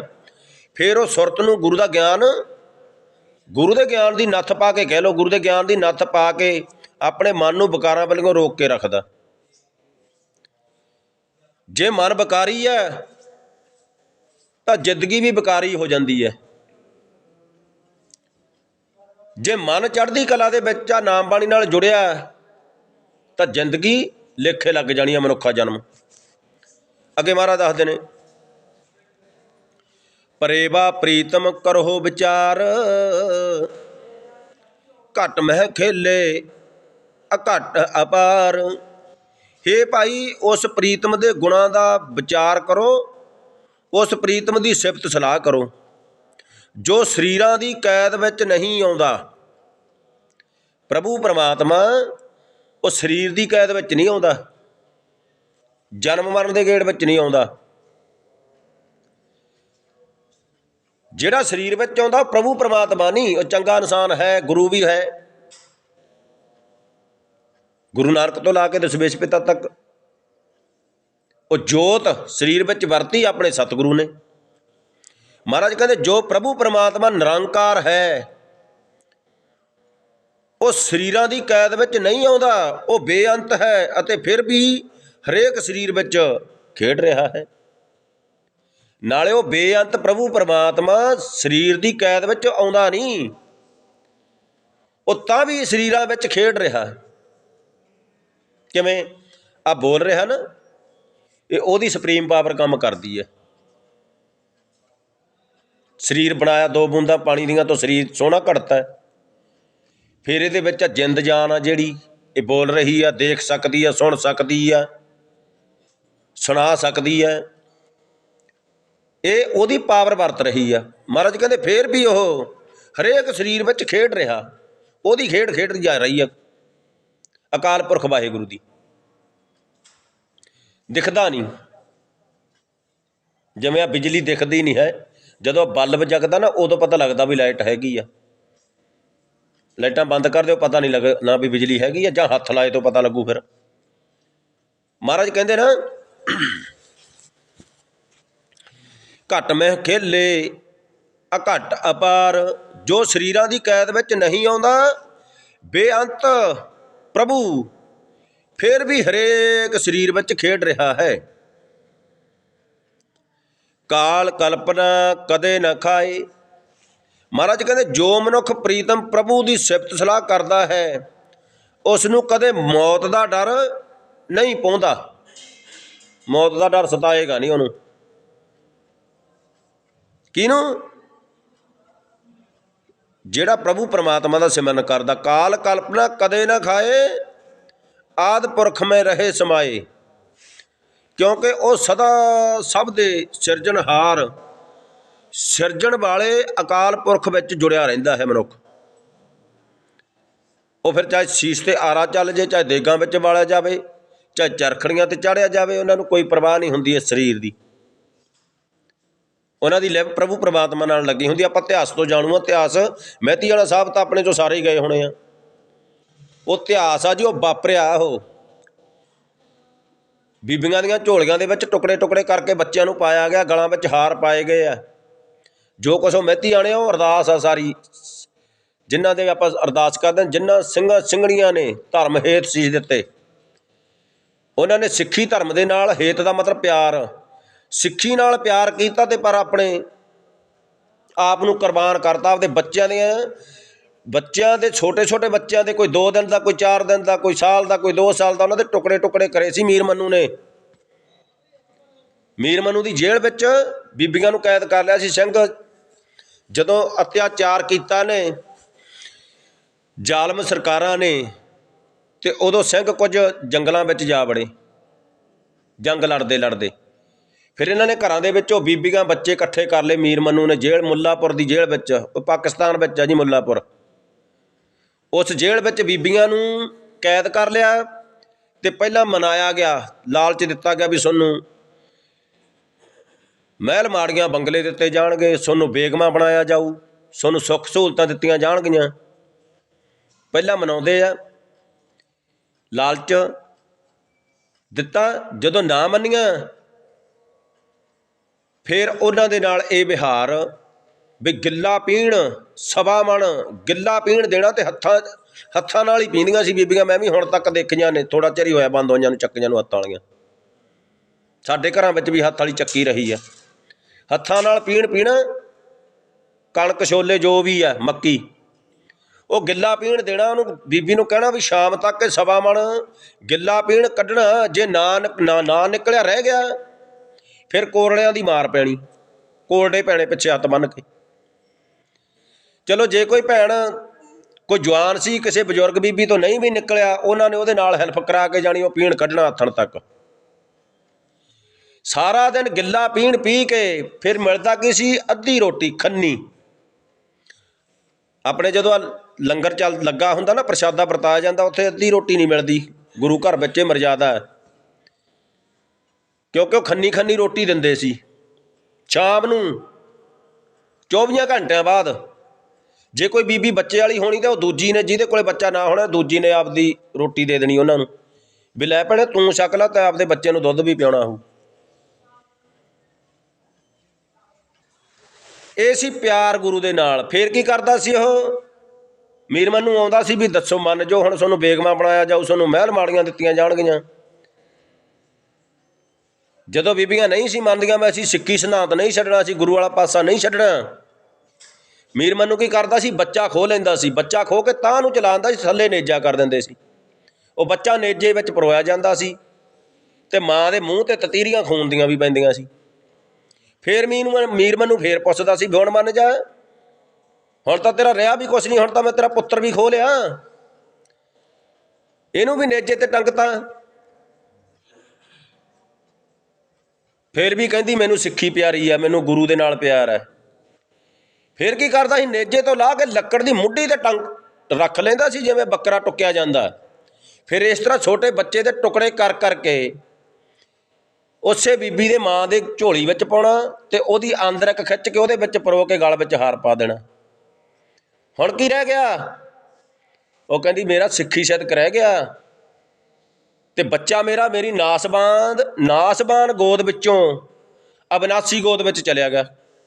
ਫਿਰ ਉਹ ਸੁਰਤ ਨੂੰ ਗੁਰੂ ਦਾ ਗਿਆਨ, ਗੁਰੂ ਦੇ ਗਿਆਨ ਦੀ ਨੱਥ ਪਾ ਕੇ ਕਹਿ ਲਓ, ਗੁਰੂ ਦੇ ਗਿਆਨ ਦੀ ਨੱਥ ਪਾ ਕੇ ਆਪਣੇ ਮਨ ਨੂੰ ਵਿਕਾਰਾਂ ਵੱਲੋਂ ਰੋਕ ਕੇ ਰੱਖਦਾ। ਜੇ ਮਨ ਵਿਕਾਰੀ ਹੈ, ਤਾਂ ਜ਼ਿੰਦਗੀ ਵੀ ਵਿਕਾਰੀ ਹੋ ਜਾਂਦੀ ਹੈ। ਜੇ ਮਨ ਚੜ੍ਹਦੀ ਕਲਾ ਦੇ ਵਿੱਚ ਆ ਨਾਮ ਬਾਣੀ ਨਾਲ ਜੁੜਿਆ, ਤਾਂ ਜ਼ਿੰਦਗੀ ਲੇਖੇ ਲੱਗ ਜਾਣੀ ਹੈ ਮਨੁੱਖਾ ਜਨਮ। ਅੱਗੇ ਮਹਾਰਾਜ ਦੱਸਦੇ ਨੇ, ਪਰੇਵਾ ਪ੍ਰੀਤਮ ਕਰੋ ਵਿਚਾਰ, ਘਟ ਮਹਿ ਖੇਲੇ ਅਘਟ ਅਪਾਰ। ਹੇ ਭਾਈ, ਉਸ ਪ੍ਰੀਤਮ ਦੇ ਗੁਣਾਂ ਦਾ ਵਿਚਾਰ ਕਰੋ, ਉਸ ਪ੍ਰੀਤਮ ਦੀ ਸਿਫਤ ਸਲਾਹ ਕਰੋ। ਜੋ ਸਰੀਰਾਂ ਦੀ ਕੈਦ ਵਿੱਚ ਨਹੀਂ ਆਉਂਦਾ, ਪ੍ਰਭੂ ਪਰਮਾਤਮਾ ਉਹ ਸਰੀਰ ਦੀ ਕੈਦ ਵਿੱਚ ਨਹੀਂ ਆਉਂਦਾ। ਜਨਮ ਮਰਨ ਦੇ ਗੇੜ ਵਿੱਚ ਨਹੀਂ ਆਉਂਦਾ। ਜਿਹੜਾ ਸਰੀਰ ਵਿੱਚ ਆਉਂਦਾ, ਉਹ ਪ੍ਰਭੂ ਪਰਮਾਤਮਾ ਨਹੀਂ, ਉਹ ਚੰਗਾ ਇਨਸਾਨ ਹੈ, ਗੁਰੂ ਵੀ ਹੈ। ਗੁਰੂ ਨਾਨਕ ਤੋਂ ਲਾ ਕੇ ਦਸ਼ਮੇਸ਼ ਪਿਤਾ ਤੱਕ, ਉਹ ਜੋਤ ਸਰੀਰ ਵਿੱਚ ਵਰਤੀ ਆਪਣੇ ਸਤਿਗੁਰੂ ਨੇ। ਮਹਾਰਾਜ ਕਹਿੰਦੇ, ਜੋ ਪ੍ਰਭੂ ਪਰਮਾਤਮਾ ਨਿਰੰਕਾਰ ਹੈ ਉਹ ਸਰੀਰਾਂ ਦੀ ਕੈਦ ਵਿੱਚ ਨਹੀਂ ਆਉਂਦਾ, ਉਹ ਬੇਅੰਤ ਹੈ ਅਤੇ ਫਿਰ ਵੀ ਹਰੇਕ ਸਰੀਰ ਵਿੱਚ ਖੇਡ ਰਿਹਾ ਹੈ। ਨਾਲੇ ਉਹ ਬੇਅੰਤ ਪ੍ਰਭੂ ਪਰਮਾਤਮਾ ਸਰੀਰ ਦੀ ਕੈਦ ਵਿੱਚ ਆਉਂਦਾ ਨਹੀਂ, ਉਹ ਤਾਂ ਵੀ ਸਰੀਰਾਂ ਵਿੱਚ ਖੇਡ ਰਿਹਾ ਹੈ। ਕਿਵੇਂ? ਆ ਬੋਲ ਰਿਹਾ ਨਾ, ਇਹ ਉਹਦੀ ਸੁਪਰੀਮ ਪਾਵਰ ਕੰਮ ਕਰਦੀ ਹੈ। ਸਰੀਰ ਬਣਾਇਆ ਦੋ ਬੂੰਦਾਂ, ਪਾਣੀ ਦੀਆਂ ਤੋਂ ਸਰੀਰ ਸੋਹਣਾ ਘੜਤਾ ਹੈ। ਫਿਰ ਇਹਦੇ ਵਿੱਚ ਆ ਜਿੰਦ ਜਾਨ ਆ ਜਿਹੜੀ, ਇਹ ਬੋਲ ਰਹੀ ਆ, ਦੇਖ ਸਕਦੀ ਆ, ਸੁਣ ਸਕਦੀ ਆ, ਸੁਣਾ ਸਕਦੀ ਆ। ਇਹ ਉਹਦੀ ਪਾਵਰ ਵਰਤ ਰਹੀ ਆ। ਮਹਾਰਾਜ ਕਹਿੰਦੇ ਫੇਰ ਵੀ ਉਹ ਹਰੇਕ ਸਰੀਰ ਵਿੱਚ ਖੇਡ ਰਿਹਾ, ਉਹਦੀ ਖੇਡ ਖੇਡ ਜਾ ਰਹੀ ਆ। ਅਕਾਲ ਪੁਰਖ ਵਾਹਿਗੁਰੂ ਦੀ। ਦਿਖਦਾ ਨਹੀਂ। ਜਿਵੇਂ ਆ ਬਿਜਲੀ ਦਿਖਦੀ ਨਹੀਂ ਹੈ, ਜਦੋਂ ਬਲਬ ਜਗਦਾ ਨਾ, ਉਦੋਂ ਪਤਾ ਲੱਗਦਾ ਵੀ ਲਾਈਟ ਹੈਗੀ ਆ। ਲਾਈਟਾਂ ਬੰਦ ਕਰ ਦਿਓ, ਪਤਾ ਨਹੀਂ ਲੱਗ, ਨਾ ਵੀ ਬਿਜਲੀ ਹੈਗੀ ਆ, ਜਾਂ ਹੱਥ ਲਾਏ ਤੋਂ ਪਤਾ ਲੱਗੂ ਫਿਰ। ਮਹਾਰਾਜ ਕਹਿੰਦੇ ਨਾ, ਘਟ ਮੈਂ ਖੇਲੇ, ਅਘਟ ਅਪਾਰ। ਜੋ ਸਰੀਰਾਂ ਦੀ ਕੈਦ ਵਿੱਚ ਨਹੀਂ ਆਉਂਦਾ, ਬੇਅੰਤ ਪ੍ਰਭੂ, ਫਿਰ ਵੀ ਹਰੇਕ ਸਰੀਰ ਵਿੱਚ ਖੇਡ ਰਿਹਾ ਹੈ। ਕਾਲ ਕਲਪਨਾ ਕਦੇ ਨਾ ਖਾਏ ਮਹਾਰਾਜ ਕਹਿੰਦੇ, ਜੋ ਮਨੁੱਖ ਪ੍ਰੀਤਮ ਪ੍ਰਭੂ ਦੀ ਸਿਫਤ ਸਲਾਹ ਕਰਦਾ ਹੈ ਉਸ ਨੂੰ ਕਦੇ ਮੌਤ ਦਾ ਡਰ ਨਹੀਂ ਪਹੁੰਚਦਾ ਮੌਤ ਦਾ ਡਰ ਸਤਾਏਗਾ ਨਹੀਂ ਉਹਨੂੰ। ਕਿਹਨੂੰ? ਜਿਹੜਾ ਪ੍ਰਭੂ ਪਰਮਾਤਮਾ ਦਾ ਸਿਮਰਨ ਕਰਦਾ, ਕਾਲ ਕਲਪਨਾ ਕਦੇ ਨਾ ਖਾਏ, ਆਦ ਪੁਰਖ ਮੈਂ ਰਹੇ ਸਮਾਏ। ਕਿਉਂਕਿ ਉਹ ਸਦਾ ਸਭ ਦੇ ਸਿਰਜਣਹਾਰ ਸਿਰਜਣ ਵਾਲੇ ਅਕਾਲ ਪੁਰਖ ਵਿੱਚ ਜੁੜਿਆ ਰਹਿੰਦਾ ਹੈ ਮਨੁੱਖ। ਉਹ ਫਿਰ ਚਾਹੇ ਸੀਸ ਤੇ ਆਰਾ ਚੱਲ ਜੇ, ਚਾਹੇ ਦੇਗਾਂ ਵਿੱਚ ਵਾਲਿਆ ਜਾਵੇ, ਚਾਹੇ ਚਰਖੜੀਆਂ ਤੇ ਚਾੜਿਆ ਜਾਵੇ, ਉਹਨਾਂ ਨੂੰ ਕੋਈ ਪਰਵਾਹ ਨਹੀਂ ਹੁੰਦੀ ਇਸ ਸਰੀਰ ਦੀ। ਉਹਨਾਂ ਦੀ ਲਿਵ ਪ੍ਰਭੂ ਪ੍ਰਮਾਤਮਾ ਨਾਲ ਲੱਗੀ ਹੁੰਦੀ ਆਪਾਂ ਇਤਿਹਾਸ ਤੋਂ ਜਾਣੂ ਆ ਇਤਿਹਾਸ ਮਹਿਤੀ ਵਾਲਾ ਸਾਹਿਬ ਤਾਂ ਆਪਣੇ ਚੋਂ ਸਾਰੇ ਹੀ ਗਏ ਹੋਣੇ ਆ। ਉਹ ਇਤਿਹਾਸ ਆ ਜੀ, ਉਹ ਵਾਪਰਿਆ ਉਹ। ਬੀਬੀਆਂ ਦੀਆਂ ਝੋਲੀਆਂ ਦੇ ਵਿੱਚ ਟੁਕੜੇ ਟੁਕੜੇ ਕਰਕੇ ਬੱਚਿਆਂ ਨੂੰ ਪਾਇਆ ਗਿਆ, ਗਲਾਂ ਵਿੱਚ ਹਾਰ ਪਾਏ ਗਏ ਆ। ਜੋ ਕੁਛ ਉਹ ਮਹਿਤੀ ਆਣੇ, ਉਹ ਅਰਦਾਸ ਆ ਸਾਰੀ। ਜਿਨ੍ਹਾਂ ਦੇ ਆਪਾਂ ਅਰਦਾਸ ਕਰਦੇ ਹਾਂ, ਜਿਨ੍ਹਾਂ ਸਿੰਘਾਂ ਸਿੰਘਣੀਆਂ ਨੇ ਧਰਮ ਹੇਤ ਸੀਸ ਦਿੱਤੇ। ਉਹਨਾਂ ਨੇ ਸਿੱਖੀ ਧਰਮ ਦੇ ਨਾਲ ਹੇਤ ਦਾ ਮਤਲਬ ਪਿਆਰ। ਸਿੱਖੀ ਨਾਲ ਪਿਆਰ ਕੀਤਾ ਤੇ ਪਰ ਆਪਣੇ ਆਪ ਨੂੰ ਕੁਰਬਾਨ ਕਰਤਾ ਆਪਦੇ ਬੱਚਿਆਂ ਦੀਆਂ। ਬੱਚਿਆਂ ਦੇ ਛੋਟੇ ਛੋਟੇ ਬੱਚਿਆਂ ਦੇ ਕੋਈ 2 ਦਿਨ ਦਾ, ਕੋਈ 4 ਦਿਨ ਦਾ, ਕੋਈ ਸਾਲ ਦਾ, ਕੋਈ 2 ਸਾਲ ਦਾ, ਉਹਨਾਂ ਦੇ ਟੁਕੜੇ ਟੁਕੜੇ ਕਰੇ ਸੀ ਮੀਰ ਮਨੂ ਨੇ। ਮੀਰ ਮੰਨੂ ਦੀ ਜੇਲ੍ਹ ਵਿੱਚ ਬੀਬੀਆਂ ਨੂੰ ਕੈਦ ਕਰ ਲਿਆ ਸੀ ਸਿੰਘ। ਜਦੋਂ ਅਤਿਆਚਾਰ ਕੀਤਾ ਨੇ, ਜ਼ਾਲਮ ਸਰਕਾਰਾਂ ਨੇ ਤੇ ਉਦੋਂ ਸਿੰਘ ਕੁਝ ਜੰਗਲਾਂ ਵਿੱਚ ਜਾ ਵੜੇ, ਜੰਗ ਲੜਦੇ ਲੜਦੇ। ਫਿਰ ਇਹਨਾਂ ਨੇ ਘਰਾਂ ਦੇ ਵਿੱਚੋਂ ਬੀਬੀਆਂ ਬੱਚੇ ਇਕੱਠੇ ਕਰ ਲਏ, ਮੀਰ ਮਨੂ ਨੇ ਜੇਲ੍ਹ, ਮੁੱਲਾਪੁਰ ਦੀ ਜੇਲ੍ਹ ਵਿੱਚ, ਉਹ ਪਾਕਿਸਤਾਨ ਵਿੱਚ ਆ ਜੀ ਮੁੱਲਾਪੁਰ। ਉਸ ਜੇਲ੍ਹ ਵਿੱਚ ਬੀਬੀਆਂ ਨੂੰ ਕੈਦ ਕਰ ਲਿਆ ਤੇ ਪਹਿਲਾਂ ਮਨਾਇਆ ਗਿਆ, ਲਾਲਚ ਦਿੱਤਾ ਗਿਆ ਵੀ ਤੁਹਾਨੂੰ ਮਹਿਲ ਮਾੜੀਆਂ ਬੰਗਲੇ ਦਿੱਤੇ ਜਾਣਗੇ ਤੁਹਾਨੂੰ ਬੇਗਮਾ ਬਣਾਇਆ ਜਾਊ ਤੁਹਾਨੂੰ ਸੁੱਖ ਸਹੂਲਤਾਂ ਦਿੱਤੀਆਂ ਜਾਣਗੀਆਂ। ਪਹਿਲਾਂ ਮਨਾਉਂਦੇ ਆ, ਲਾਲਚ ਦਿੱਤਾ, ਜਦੋਂ ਨਾ ਮੰਨੀਆਂ, ਫਿਰ ਉਹਨਾਂ ਦੇ ਨਾਲ ਇਹ ਵਿਹਾਰ ਵੀ ਗਿੱਲਾ ਪੀਣ ਸਵਾ ਮਣ, ਗਿੱਲਾ ਪੀਣ ਦੇਣਾ ਤੇ ਹੱਥਾਂ ਹੱਥਾਂ ਨਾਲ ਹੀ ਪੀਂਦੀਆਂ ਸੀ ਬੀਬੀਆਂ। ਮੈਂ ਵੀ ਹੁਣ ਤੱਕ ਦੇਖੀਆਂ ਨੇ ਥੋੜਾ ਚਿਰ ਹੀ ਹੋਇਆ ਬੰਦ ਹੋਈਆਂ ਨੂੰ ਚੱਕੀਆਂ ਨੂੰ ਹੱਥਾਂ ਵਾਲੀਆਂ। ਸਾਡੇ ਘਰਾਂ ਵਿੱਚ ਵੀ ਹੱਥ ਵਾਲੀ ਚੱਕੀ ਰਹੀ ਆ। ਹੱਥਾਂ ਨਾਲ ਪੀਣ ਪੀਣਾ ਕਣਕ ਛੋਲੇ ਜੋ ਵੀ ਆ, ਮੱਕੀ। ਉਹ ਗਿੱਲਾ ਪੀਣ ਦੇਣਾ ਉਹਨੂੰ, ਬੀਬੀ ਨੂੰ ਕਹਿਣਾ ਵੀ ਸ਼ਾਮ ਤੱਕ ਸਵਾ ਮਣ ਗਿੱਲਾ ਪੀਣ ਕੱਢਣਾ, ਜੇ ਨਾ ਨਿਕ- ਨਾ ਨਾ ਨਿਕਲਿਆ ਰਹਿ ਗਿਆ, ਫਿਰ ਕੋਰੜਿਆਂ ਦੀ ਮਾਰ ਪੈਣੀ। ਕੋਰੜੇ ਪੈਣੇ ਪਿੱਛੇ ਹੱਥ ਬੰਨ ਕੇ। ਚਲੋ ਜੇ ਕੋਈ ਭੈਣ, ਕੋਈ ਜਵਾਨ ਸੀ, ਕਿਸੇ ਬਜ਼ੁਰਗ ਬੀਬੀ ਤੋਂ ਨਹੀਂ ਵੀ ਨਿਕਲਿਆ, ਉਹਨਾਂ ਨੇ ਉਹਦੇ ਨਾਲ ਹੈਲਪ ਕਰਾ ਕੇ ਜਾਣੀ, ਉਹ ਪੀਣ ਕੱਢਣਾ ਹੱਥਣ ਤੱਕ। ਸਾਰਾ ਦਿਨ ਗਿੱਲਾ ਪੀਣ ਪੀ ਕੇ ਫਿਰ ਮਿਲਦਾ ਕੀ ਸੀ? ਅੱਧੀ ਰੋਟੀ, ਖੰਨੀ। ਆਪਣੇ ਜਦੋਂ ਲੰਗਰ ਚੱਲ ਲੱਗਾ ਹੁੰਦਾ ਨਾ, ਪ੍ਰਸ਼ਾਦਾ ਵਰਤਾਇਆ ਜਾਂਦਾ, ਉੱਥੇ ਅੱਧੀ ਰੋਟੀ ਨਹੀਂ ਮਿਲਦੀ। ਗੁਰੂ ਘਰ ਬੱਚੇ ਮਰਜ਼ਾਦਾ ਕਿਉਂਕਿ ਉਹ ਖੰਨੀ ਖੰਨੀ ਰੋਟੀ ਦਿੰਦੇ ਸੀ। ਸ਼ਾਮ ਨੂੰ 24 ਘੰਟਿਆਂ ਬਾਅਦ ਜੇ ਕੋਈ ਬੀਬੀ ਬੱਚੇ ਵਾਲੀ ਹੋਣੀ ਤਾਂ ਉਹ ਦੂਜੀ ਨੇ, ਜਿਹਦੇ ਕੋਲੇ ਬੱਚਾ ਨਾ ਹੋਣਾ, ਦੂਜੀ ਨੇ ਆਪਦੀ ਰੋਟੀ ਦੇ ਦੇਣੀ ਉਹਨਾਂ ਨੂੰ। ਵੀ ਲੈ ਭੈਣੇ, ਤੂੰ ਛਕ ਲਾ, ਤੇ ਆਪਦੇ ਬੱਚੇ ਨੂੰ ਦੁੱਧ ਵੀ ਪਿਆਉਣਾ ਹੋਊ। ਇਹ ਸੀ ਪਿਆਰ ਗੁਰੂ ਦੇ ਨਾਲ। ਫੇਰ ਕੀ ਕਰਦਾ ਸੀ ਉਹ? ਮੀਰਮਨ ਨੂੰ ਆਉਂਦਾ ਸੀ ਵੀ ਦੱਸੋ ਮੰਨ ਜੋ ਹੁਣ ਤੁਹਾਨੂੰ ਬੇਗਮਾ ਬਣਾਇਆ ਜਾਊ, ਤੁਹਾਨੂੰ ਮਹਿਲ ਮਾੜੀਆਂ ਦਿੱਤੀਆਂ ਜਾਣਗੀਆਂ। ਜਦੋਂ ਬੀਬੀਆਂ ਨਹੀਂ ਸੀ ਮੰਨਦੀਆਂ, ਮੈਂ ਅਸੀਂ ਸਿੱਕੀ ਸਿਧਾਂਤ ਨਹੀਂ ਛੱਡਣਾ ਸੀ ਗੁਰੂ ਵਾਲਾ ਪਾਸਾ ਨਹੀਂ ਛੱਡਣਾ। ਮੀਰਮਨ ਨੂੰ ਕੀ ਕਰਦਾ ਸੀ? ਬੱਚਾ ਖੋ ਲੈਂਦਾ ਸੀ। ਬੱਚਾ ਖੋ ਕੇ ਤਾਂ ਨੂੰ ਚਲਾਉਂਦਾ ਸੀ, ਥੱਲੇ ਨੇਜਾ ਕਰ ਦਿੰਦੇ ਸੀ। ਉਹ ਬੱਚਾ ਨੇਜੇ ਵਿੱਚ ਪਰੋਇਆ ਜਾਂਦਾ ਸੀ ਤੇ ਮਾਂ ਦੇ ਮੂੰਹ ਤੇ ਤਤੀਰੀਆਂ ਖੂਨ ਦੀਆਂ ਵੀ ਪੈਂਦੀਆਂ ਸੀ। ਫੇਰ ਮੀਰ ਮੀਰ ਮੈਨੂੰ ਫੇਰ ਪੁੱਛਦਾ ਸੀ, ਵੀ ਹੁਣ ਮੰਨ ਜਾ। ਹੁਣ ਤਾਂ ਤੇਰਾ ਰਿਹਾ ਵੀ ਕੁਛ ਨਹੀਂ, ਹੁਣ ਤਾਂ ਮੈਂ ਤੇਰਾ ਪੁੱਤਰ ਵੀ ਖੋ ਲਿਆ। ਇਹਨੂੰ ਵੀ ਨੇਜੇ ਤੇ ਟੰਗਤਾ। ਫੇਰ ਵੀ ਕਹਿੰਦੀ, ਮੈਨੂੰ ਸਿੱਖੀ ਪਿਆਰੀ ਆ, ਮੈਨੂੰ ਗੁਰੂ ਦੇ ਨਾਲ ਪਿਆਰ ਹੈ ਫੇਰ ਕੀ ਕਰਦਾ ਸੀ? ਨੇਜੇ ਤੋਂ ਲਾ ਕੇ ਲੱਕੜ ਦੀ ਮੁੱਢੀ ਤੇ ਟੰਗ ਰੱਖ ਲੈਂਦਾ ਸੀ, ਜਿਵੇਂ ਬੱਕਰਾ ਟੁੱਕਿਆ ਜਾਂਦਾ। ਫਿਰ ਇਸ ਤਰ੍ਹਾਂ ਛੋਟੇ ਬੱਚੇ ਦੇ ਟੁਕੜੇ ਕਰ ਕਰਕੇ ਉਸੇ ਬੀਬੀ ਦੇ ਮਾਂ ਦੇ ਝੋਲੀ ਵਿੱਚ ਪਾਉਣਾ ਤੇ ਉਹਦੀ ਆਂਦਰਕ ਖਿੱਚ ਕੇ ਉਹਦੇ ਵਿੱਚ ਪਰੋ ਕੇ ਗਲ ਵਿੱਚ ਹਾਰ ਪਾ ਦੇਣਾ। ਹੁਣ ਕੀ ਰਹਿ ਗਿਆ? ਉਹ ਕਹਿੰਦੀ, ਮੇਰਾ ਸਿੱਖੀ ਸਿੱਧਕ ਰਹਿ ਗਿਆ। ਤੇ ਬੱਚਾ ਮੇਰਾ ਮੇਰੀ ਨਾਸਬਾਨ ਨਾਸਬਾਨ ਗੋਦ ਵਿੱਚੋਂ, ਅਬਨਾਸੀ ਗੋਦ ਵਿੱਚ ਚਲਿਆ ਗਿਆ।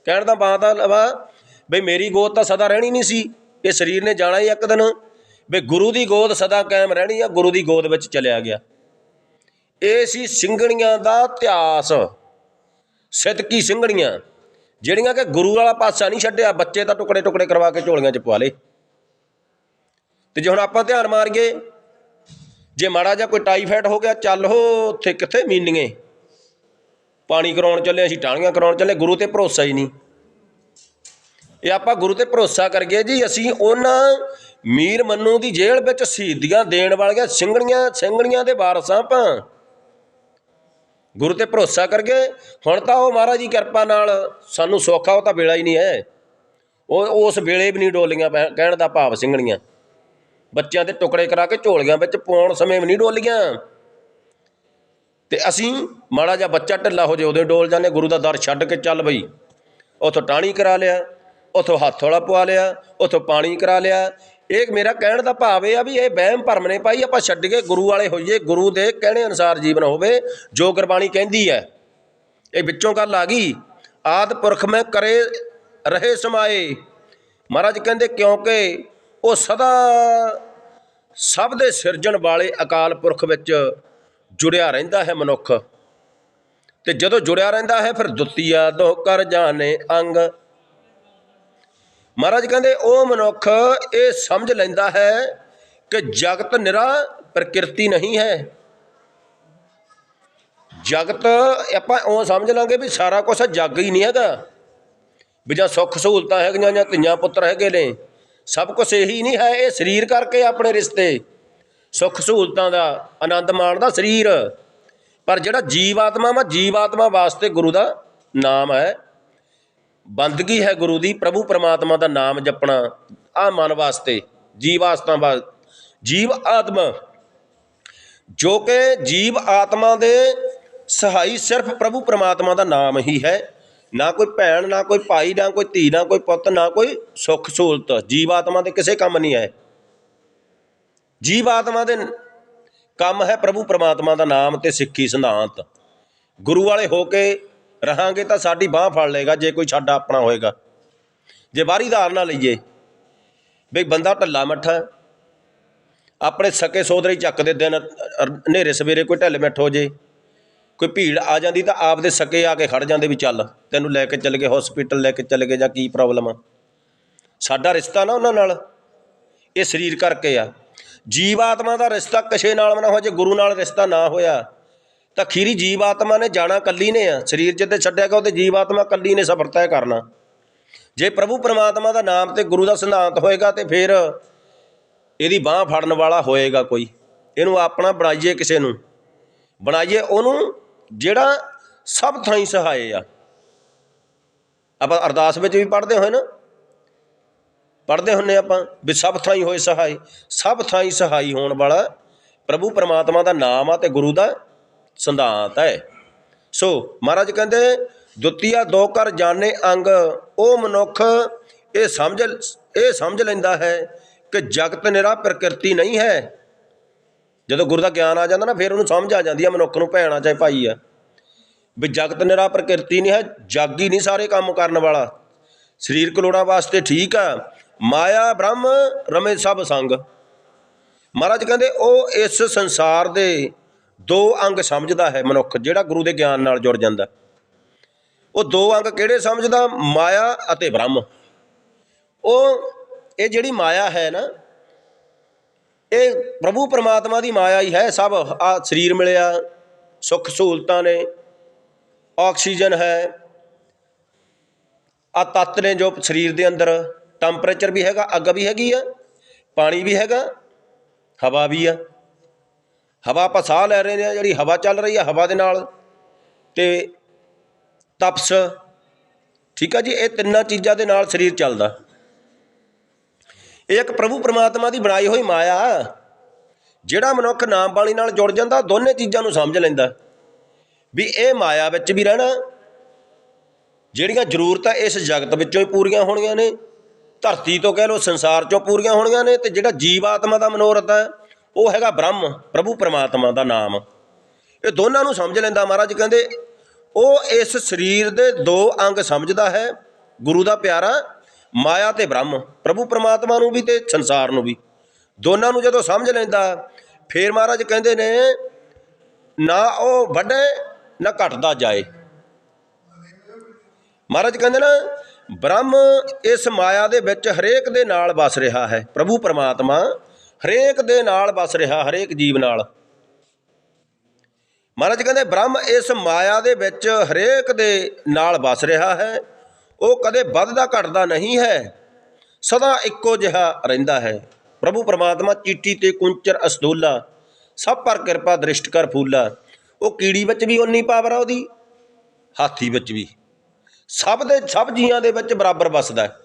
ਕਹਿਣ ਦਾ ਬਾਤ ਆ ਵਾ ਬਈ ਮੇਰੀ ਗੋਦ ਤਾਂ ਸਦਾ ਰਹਿਣੀ ਨਹੀਂ ਸੀ। ਇਹ ਸਰੀਰ ਨੇ ਜਾਣਾ ਹੀ ਇੱਕ ਦਿਨ। ਬਈ ਗੁਰੂ ਦੀ ਗੋਦ ਸਦਾ ਕਾਇਮ ਰਹਿਣੀ ਆ, ਗੁਰੂ ਦੀ ਗੋਦ ਵਿੱਚ ਚਲਿਆ ਗਿਆ। ਇਹ ਸੀ ਸਿੰਘਣੀਆਂ ਦਾ ਇਤਿਹਾਸ। ਸਿੱਧਕੀ ਸਿੰਘਣੀਆਂ, ਜਿਹੜੀਆਂ ਕਿ ਗੁਰੂ ਵਾਲਾ ਪਾਸਾ ਨਹੀਂ ਛੱਡਿਆ, ਬੱਚੇ ਤਾਂ ਟੁਕੜੇ ਟੁਕੜੇ ਕਰਵਾ ਕੇ ਝੋਲੀਆਂ 'ਚ ਪਵਾ ਲਏ। ਤੇ ਜੇ ਹੁਣ ਆਪਾਂ ਧਿਆਨ ਮਾਰੀਏ, ਜੇ ਮਾੜਾ ਜਿਹਾ ਕੋਈ ਟਾਈਫਾਇਡ ਹੋ ਗਿਆ, ਚੱਲ ਹੋ ਉੱਥੇ ਕਿੱਥੇ ਮੀਨੀਏ? ਪਾਣੀ ਕਰਾਉਣ ਚੱਲੇ, ਅਸੀਂ ਟਾਣੀਆਂ ਕਰਾਉਣ ਚੱਲੇ, ਗੁਰੂ ਤੇ ਭਰੋਸਾ ਹੀ ਨਹੀਂ। ਇਹ ਆਪਾਂ ਗੁਰੂ ਤੇ ਭਰੋਸਾ ਕਰੀਏ ਜੀ, ਅਸੀਂ ਉਹਨਾਂ ਮੀਰ ਮੰਨੂ ਦੀ ਜੇਲ੍ਹ ਵਿੱਚ ਸ਼ਹੀਦੀਆਂ ਦੇਣ ਵਾਲੀਆਂ ਸਿੰਘਣੀਆਂ ਸਿੰਘਣੀਆਂ ਦੇ ਵਾਰਸ ਹਾਂ ਆਪਾਂ। ਗੁਰੂ ਤੇ ਭਰੋਸਾ ਕਰਗੇ ਹੁਣ ਤਾਂ ਉਹ ਮਹਾਰਾਜ ਦੀ ਕਿਰਪਾ ਨਾਲ ਸਾਨੂੰ ਸੌਖਾ ਉਹ ਤਾਂ ਵੇਲਾ ਹੀ ਨਹੀਂ ਹੈ। ਉਹ ਉਸ ਵੇਲੇ ਵੀ ਨਹੀਂ ਡੋਲੀਆਂ ਪੈ- ਕਹਿਣ ਦਾ ਭਾਵ ਸਿੰਘਣੀਆਂ ਬੱਚਿਆਂ ਦੇ ਟੁਕੜੇ ਕਰਾ ਕੇ ਝੋਲੀਆਂ ਵਿੱਚ ਪਾਉਣ ਸਮੇਂ ਵੀ ਨਹੀਂ ਡੋਲੀਆਂ। ਤੇ ਅਸੀਂ ਮਾੜਾ ਜਿਹਾ ਬੱਚਾ ਢਿੱਲਾ ਹੋ ਜੇ ਉਦੋਂ ਡੋਲ ਜਾਂਦੇ, ਗੁਰੂ ਦਾ ਦਰ ਛੱਡ ਕੇ ਚੱਲ ਬਈ। ਉਥੋਂ ਟਾਣੀ ਕਰਾ ਲਿਆ, ਉਥੋਂ ਹੱਥ ਵਾਲਾ ਪਵਾ ਲਿਆ, ਉਥੋਂ ਪਾਣੀ ਕਰਾ ਲਿਆ ਇਹ ਮੇਰਾ ਕਹਿਣ ਦਾ ਭਾਵ ਇਹ ਆ ਵੀ ਇਹ ਵਹਿਮ ਭਰਮ ਨੇ ਭਾਈ, ਆਪਾਂ ਛੱਡ ਕੇ ਗੁਰੂ ਵਾਲੇ ਹੋਈਏ, ਗੁਰੂ ਦੇ ਕਹਿਣੇ ਅਨੁਸਾਰ ਜੀਵਨ ਹੋਵੇ, ਜੋ ਗੁਰਬਾਣੀ ਕਹਿੰਦੀ ਹੈ। ਇਹ ਵਿੱਚੋਂ ਗੱਲ ਆ ਗਈ, ਆਦ ਪੁਰਖ ਮੈਂ ਕਰੇ ਰਹੇ ਸਮਾਏ। ਮਹਾਰਾਜ ਕਹਿੰਦੇ, ਕਿਉਂਕਿ ਉਹ ਸਦਾ ਸਭ ਦੇ ਸਿਰਜਣ ਵਾਲੇ ਅਕਾਲ ਪੁਰਖ ਵਿੱਚ ਜੁੜਿਆ ਰਹਿੰਦਾ ਹੈ ਮਨੁੱਖ। ਤੇ ਜਦੋਂ ਜੁੜਿਆ ਰਹਿੰਦਾ ਹੈ, ਫਿਰ ਦੁੱਤੀਆ ਦੋ ਕਰ ਜਾਣੇ ਅੰਗ। ਮਹਾਰਾਜ ਕਹਿੰਦੇ, ਉਹ ਮਨੁੱਖ ਇਹ ਸਮਝ ਲੈਂਦਾ ਹੈ ਕਿ ਜਗਤ ਨਿਰਾ ਪ੍ਰਕਿਰਤੀ ਨਹੀਂ ਹੈ। ਜਗਤ, ਆਪਾਂ ਉਹ ਸਮਝ ਲਾਂਗੇ ਵੀ ਸਾਰਾ ਕੁਝ ਜੱਗ ਹੀ ਨਹੀਂ ਹੈਗਾ। ਵੀ ਜਾਂ ਸੁੱਖ ਸਹੂਲਤਾਂ ਹੈਗੀਆਂ ਜਾਂ ਧੀਆਂ ਪੁੱਤਰ ਹੈਗੇ ਨੇ, ਸਭ ਕੁਝ ਇਹੀ ਨਹੀਂ ਹੈ, ਇਹ ਸਰੀਰ ਕਰਕੇ ਆਪਣੇ ਰਿਸ਼ਤੇ। ਸੁੱਖ ਸਹੂਲਤਾਂ ਦਾ, ਆਨੰਦ ਮਾਣਦਾ ਸਰੀਰ। ਪਰ ਜਿਹੜਾ ਜੀਵ ਆਤਮਾ ਵਾ ਜੀਵ ਆਤਮਾ ਵਾਸਤੇ ਗੁਰੂ ਦਾ ਨਾਮ ਹੈ। ਬੰਦਗੀ ਹੈ ਗੁਰੂ ਦੀ, ਪ੍ਰਭੂ ਪਰਮਾਤਮਾ ਦਾ ਨਾਮ ਜਪਣਾ ਆ ਮਨ ਵਾਸਤੇ, ਜੀਵ ਆਸਤਾ ਜੀਵ ਆਤਮਾ। ਜੋ ਕਿ ਜੀਵ ਆਤਮਾ ਦੇ ਸਹਾਈ ਸਿਰਫ ਪ੍ਰਭੂ ਪਰਮਾਤਮਾ ਦਾ ਨਾਮ ਹੀ ਹੈ। ਨਾ ਕੋਈ ਭੈਣ, ਨਾ ਕੋਈ ਭਾਈ, ਨਾ ਕੋਈ ਧੀ, ਨਾ ਕੋਈ ਪੁੱਤ, ਨਾ ਕੋਈ ਸੁੱਖ ਸਹੂਲਤ। ਜੀਵ ਆਤਮਾ ਦੇ ਕਿਸੇ ਕੰਮ ਨਹੀਂ ਹੈ। ਜੀਵ ਆਤਮਾ ਦੇ ਕੰਮ ਹੈ ਪ੍ਰਭੂ ਪਰਮਾਤਮਾ ਦਾ ਨਾਮ ਤੇ ਸਿੱਖੀ ਸਿਧਾਂਤ। ਗੁਰੂ ਵਾਲੇ ਹੋ ਕੇ ਰਹਾਂਗੇ ਤਾਂ ਸਾਡੀ ਬਾਹ ਫੜ ਲਏਗਾ, ਜੇ ਕੋਈ ਸਾਡਾ ਆਪਣਾ ਹੋਏਗਾ। ਜੇ ਬਾਹਰੀ ਧਾਰ ਨਾ ਲਈਏ ਵੀ ਬੰਦਾ ਢੱਲਾ ਮੱਠਾ ਆਪਣੇ ਸਕੇ ਸੋਦਰੇ ਚੱਕਦੇ ਦਿਨ ਹਨੇਰੇ ਸਵੇਰੇ ਕੋਈ ਢਿੱਲ ਮਿੱਠ ਹੋ ਜੇ, ਕੋਈ ਭੀੜ ਆ ਜਾਂਦੀ ਤਾਂ ਆਪਦੇ ਸਕੇ ਆ ਕੇ ਖੜ ਜਾਂਦੇ ਵੀ ਚੱਲ, ਤੈਨੂੰ ਲੈ ਕੇ ਚੱਲ ਗਏ ਹਸਪੀਟਲ ਲੈ ਕੇ ਚੱਲ ਗਏ ਜਾਂ ਕੀ ਪ੍ਰੋਬਲਮ ਆ। ਸਾਡਾ ਰਿਸ਼ਤਾ ਨਾ ਉਹਨਾਂ ਨਾਲ, ਇਹ ਸਰੀਰ ਕਰਕੇ ਆ। ਜੀਵ ਆਤਮਾ ਦਾ ਰਿਸ਼ਤਾ ਕਿਸੇ ਨਾਲ ਨਾ ਹੋ ਜੇ ਗੁਰੂ ਨਾਲ ਰਿਸ਼ਤਾ ਨਾ ਹੋਇਆ ਤਾਂ ਖੀਰੀ ਜੀਵ ਆਤਮਾ ਨੇ ਜਾਣਾ ਕੱਲੀ ਨੇ ਆ। ਸਰੀਰ ਜਿੱਤੇ ਛੱਡਿਆ ਗਿਆ, ਉਹਦੇ ਜੀਵ ਆਤਮਾ ਕੱਲੀ ਨੇ ਸਫਰ ਤੈਅ ਕਰਨਾ। ਜੇ ਪ੍ਰਭੂ ਪਰਮਾਤਮਾ ਦਾ ਨਾਮ ਤੇ ਗੁਰੂ ਦਾ ਸਿਧਾਂਤ ਹੋਏਗਾ ਤੇ ਫਿਰ ਇਹਦੀ ਬਾਹ ਫੜਨ ਵਾਲਾ ਹੋਏਗਾ ਕੋਈ। ਇਹਨੂੰ ਆਪਣਾ ਬਣਾਈਏ ਕਿਸੇ ਨੂੰ। ਬਣਾਈਏ ਉਹਨੂੰ ਜਿਹੜਾ ਸਭ ਥਾਈਂ ਸਹਾਏ ਆ। ਆਪਾਂ ਅਰਦਾਸ ਵਿੱਚ ਵੀ ਪੜ੍ਹਦੇ ਹੋਏ ਨਾ। ਪੜ੍ਹਦੇ ਹੁੰਨੇ ਆਪਾਂ ਵੀ ਸਭ ਥਾਈਂ ਹੋਏ ਸਹਾਈ, ਸਭ ਥਾਈਂ ਸਹਾਈ ਹੋਣ ਵਾਲਾ ਪ੍ਰਭੂ ਪਰਮਾਤਮਾ ਦਾ ਨਾਮ ਆ ਤੇ ਗੁਰੂ ਦਾ ਸਿਧਾਂਤ ਹੈ। ਸੋ ਮਹਾਰਾਜ ਕਹਿੰਦੇ, ਦੁੱਤੀਆ ਦੋ ਕਰ ਜਾਣੇ ਅੰਗ, ਉਹ ਮਨੁੱਖ ਇਹ ਸਮਝ ਇਹ ਸਮਝ ਲੈਂਦਾ ਹੈ ਕਿ ਜਗਤ ਨਿਰਾ ਪ੍ਰਕਿਰਤੀ ਨਹੀਂ ਹੈ। ਜਦੋਂ ਗੁਰੂ ਦਾ ਗਿਆਨ ਆ ਜਾਂਦਾ ਨਾ, ਫਿਰ ਉਹਨੂੰ ਸਮਝ ਆ ਜਾਂਦੀ ਹੈ ਮਨੁੱਖ ਨੂੰ, ਭੈਣਾ ਚਾਹੇ ਭਾਈ ਆ। ਵੀ ਜਗਤ ਨਿਰਾ ਪ੍ਰਕਿਰਤੀ ਨਹੀਂ ਹੈ, ਜਾਗੀ ਨਹੀਂ ਸਾਰੇ ਕੰਮ ਕਰਨ ਵਾਲਾ। ਸਰੀਰਕ ਲੋੜਾਂ ਵਾਸਤੇ ਠੀਕ ਆ, ਮਾਇਆ, ਬ੍ਰਹਮ ਰਮੇ ਸਭ ਸੰਗ। ਮਹਾਰਾਜ ਕਹਿੰਦੇ, ਉਹ ਇਸ ਸੰਸਾਰ ਦੇ ਦੋ ਅੰਗ ਸਮਝਦਾ ਹੈ ਮਨੁੱਖ, ਜਿਹੜਾ ਗੁਰੂ ਦੇ ਗਿਆਨ ਨਾਲ ਜੁੜ ਜਾਂਦਾ ਉਹ ਦੋ ਅੰਗ ਕਿਹੜੇ ਸਮਝਦਾ? ਮਾਇਆ ਅਤੇ ਬ੍ਰਹਮ। ਉਹ, ਇਹ ਜਿਹੜੀ ਮਾਇਆ ਹੈ ਨਾ, ਇਹ ਪ੍ਰਭੂ ਪਰਮਾਤਮਾ ਦੀ ਮਾਇਆ ਹੀ ਹੈ। ਸਭ ਆ ਸਰੀਰ ਮਿਲਿਆ, ਸੁੱਖ ਸਹੂਲਤਾਂ ਨੇ, ਆਕਸੀਜਨ ਹੈ। ਆ ਤੱਤ ਨੇ ਜੋ ਸਰੀਰ ਦੇ ਅੰਦਰ, ਟੈਂਪਰੇਚਰ ਵੀ ਹੈਗਾ, ਅੱਗ ਵੀ ਹੈਗੀ ਆ, ਪਾਣੀ ਵੀ ਹੈਗਾ, ਹਵਾ ਵੀ ਆ। ਹਵਾ ਆਪਾਂ ਸਾਹ ਲੈ ਰਹੇ ਨੇ ਜਿਹੜੀ ਹਵਾ ਚੱਲ ਰਹੀ ਹੈ ਹਵਾ ਦੇ ਨਾਲ। ਤੇ ਤਪਸ, ਠੀਕ ਆ ਜੀ, ਇਹ ਤਿੰਨਾਂ ਚੀਜ਼ਾਂ ਦੇ ਨਾਲ ਸਰੀਰ ਚੱਲਦਾ। ਇਹ ਇੱਕ ਪ੍ਰਭੂ ਪਰਮਾਤਮਾ ਦੀ ਬਣਾਈ ਹੋਈ ਮਾਇਆ। ਜਿਹੜਾ ਮਨੁੱਖ ਨਾਮ ਬਾਣੀ ਨਾਲ ਜੁੜ ਜਾਂਦਾ, ਦੋਨੇ ਚੀਜ਼ਾਂ ਨੂੰ ਸਮਝ ਲੈਂਦਾ। ਵੀ ਇਹ ਮਾਇਆ ਵਿੱਚ ਵੀ ਰਹਿਣਾ, ਜਿਹੜੀਆਂ ਜ਼ਰੂਰਤਾਂ ਇਸ ਜਗਤ ਵਿੱਚੋਂ ਹੀ ਪੂਰੀਆਂ ਹੋਣੀਆਂ ਨੇ, ਧਰਤੀ ਤੋਂ ਕਹਿ ਲਓ ਸੰਸਾਰ ਚੋਂ ਪੂਰੀਆਂ ਹੋਣੀਆਂ ਨੇ, ਤੇ ਜਿਹੜਾ ਜੀਵ ਆਤਮਾ ਦਾ ਮਨੋਰਥ ਹੈ ਉਹ ਹੈਗਾ ਬ੍ਰਹਮ, ਪ੍ਰਭੂ ਪਰਮਾਤਮਾ ਦਾ ਨਾਮ। ਇਹ ਦੋਨਾਂ ਨੂੰ ਸਮਝ ਲੈਂਦਾ ਮਹਾਰਾਜ, ਕਹਿੰਦੇ ਉਹ ਇਸ ਸਰੀਰ ਦੇ ਦੋ ਅੰਗ ਸਮਝਦਾ ਹੈ, ਗੁਰੂ ਦਾ ਪਿਆਰਾ, ਮਾਇਆ ਤੇ ਬ੍ਰਹਮ, ਪ੍ਰਭੂ ਪਰਮਾਤਮਾ ਨੂੰ ਵੀ ਤੇ ਸੰਸਾਰ ਨੂੰ ਵੀ। ਦੋਨਾਂ ਨੂੰ ਜਦੋਂ ਸਮਝ ਲੈਂਦਾ, ਫੇਰ ਮਹਾਰਾਜ ਕਹਿੰਦੇ ਨੇ, ਨਾ ਉਹ ਵੱਡੇ, ਨਾ ਘਟਦਾ ਜਾਏ। ਮਹਾਰਾਜ ਕਹਿੰਦੇ ਨਾ, ਬ੍ਰਹਮ ਇਸ ਮਾਇਆ ਦੇ ਵਿੱਚ ਹਰੇਕ ਦੇ ਨਾਲ ਵਸ ਰਿਹਾ ਹੈ, ਪ੍ਰਭੂ ਪਰਮਾਤਮਾ ਹਰੇਕ ਦੇ ਨਾਲ ਵਸ ਰਿਹਾ, ਹਰੇਕ ਜੀਵ ਨਾਲ। ਮਹਾਰਾਜ ਕਹਿੰਦੇ, ਬ੍ਰਹਮ ਇਸ ਮਾਇਆ ਦੇ ਵਿੱਚ ਹਰੇਕ ਦੇ ਨਾਲ ਵਸ ਰਿਹਾ ਹੈ। ਉਹ ਕਦੇ ਵੱਧਦਾ, ਘਟਦਾ ਨਹੀਂ ਹੈ। ਸਦਾ ਇੱਕੋ ਜਿਹਾ ਰਹਿੰਦਾ ਹੈ। ਪ੍ਰਭੂ ਪਰਮਾਤਮਾ ਚੀਟੀ ਤੇ ਕੁੰਚਰ ਅਸਦੂਲਾ ਸਭ ਪਰ ਕਿਰਪਾ ਦ੍ਰਿਸ਼ਟ ਕਰ ਫੂਲਾ। ਉਹ ਕੀੜੀ ਵਿੱਚ ਵੀ ਉਨੀ ਪਾਵਰ ਆ ਉਹਦੀ, ਹਾਥੀ ਵਿੱਚ ਵੀ। ਸਭ ਦੇ ਸਭ ਜੀਆਂ ਦੇ ਵਿੱਚ ਬਰਾਬਰ ਵਸਦਾ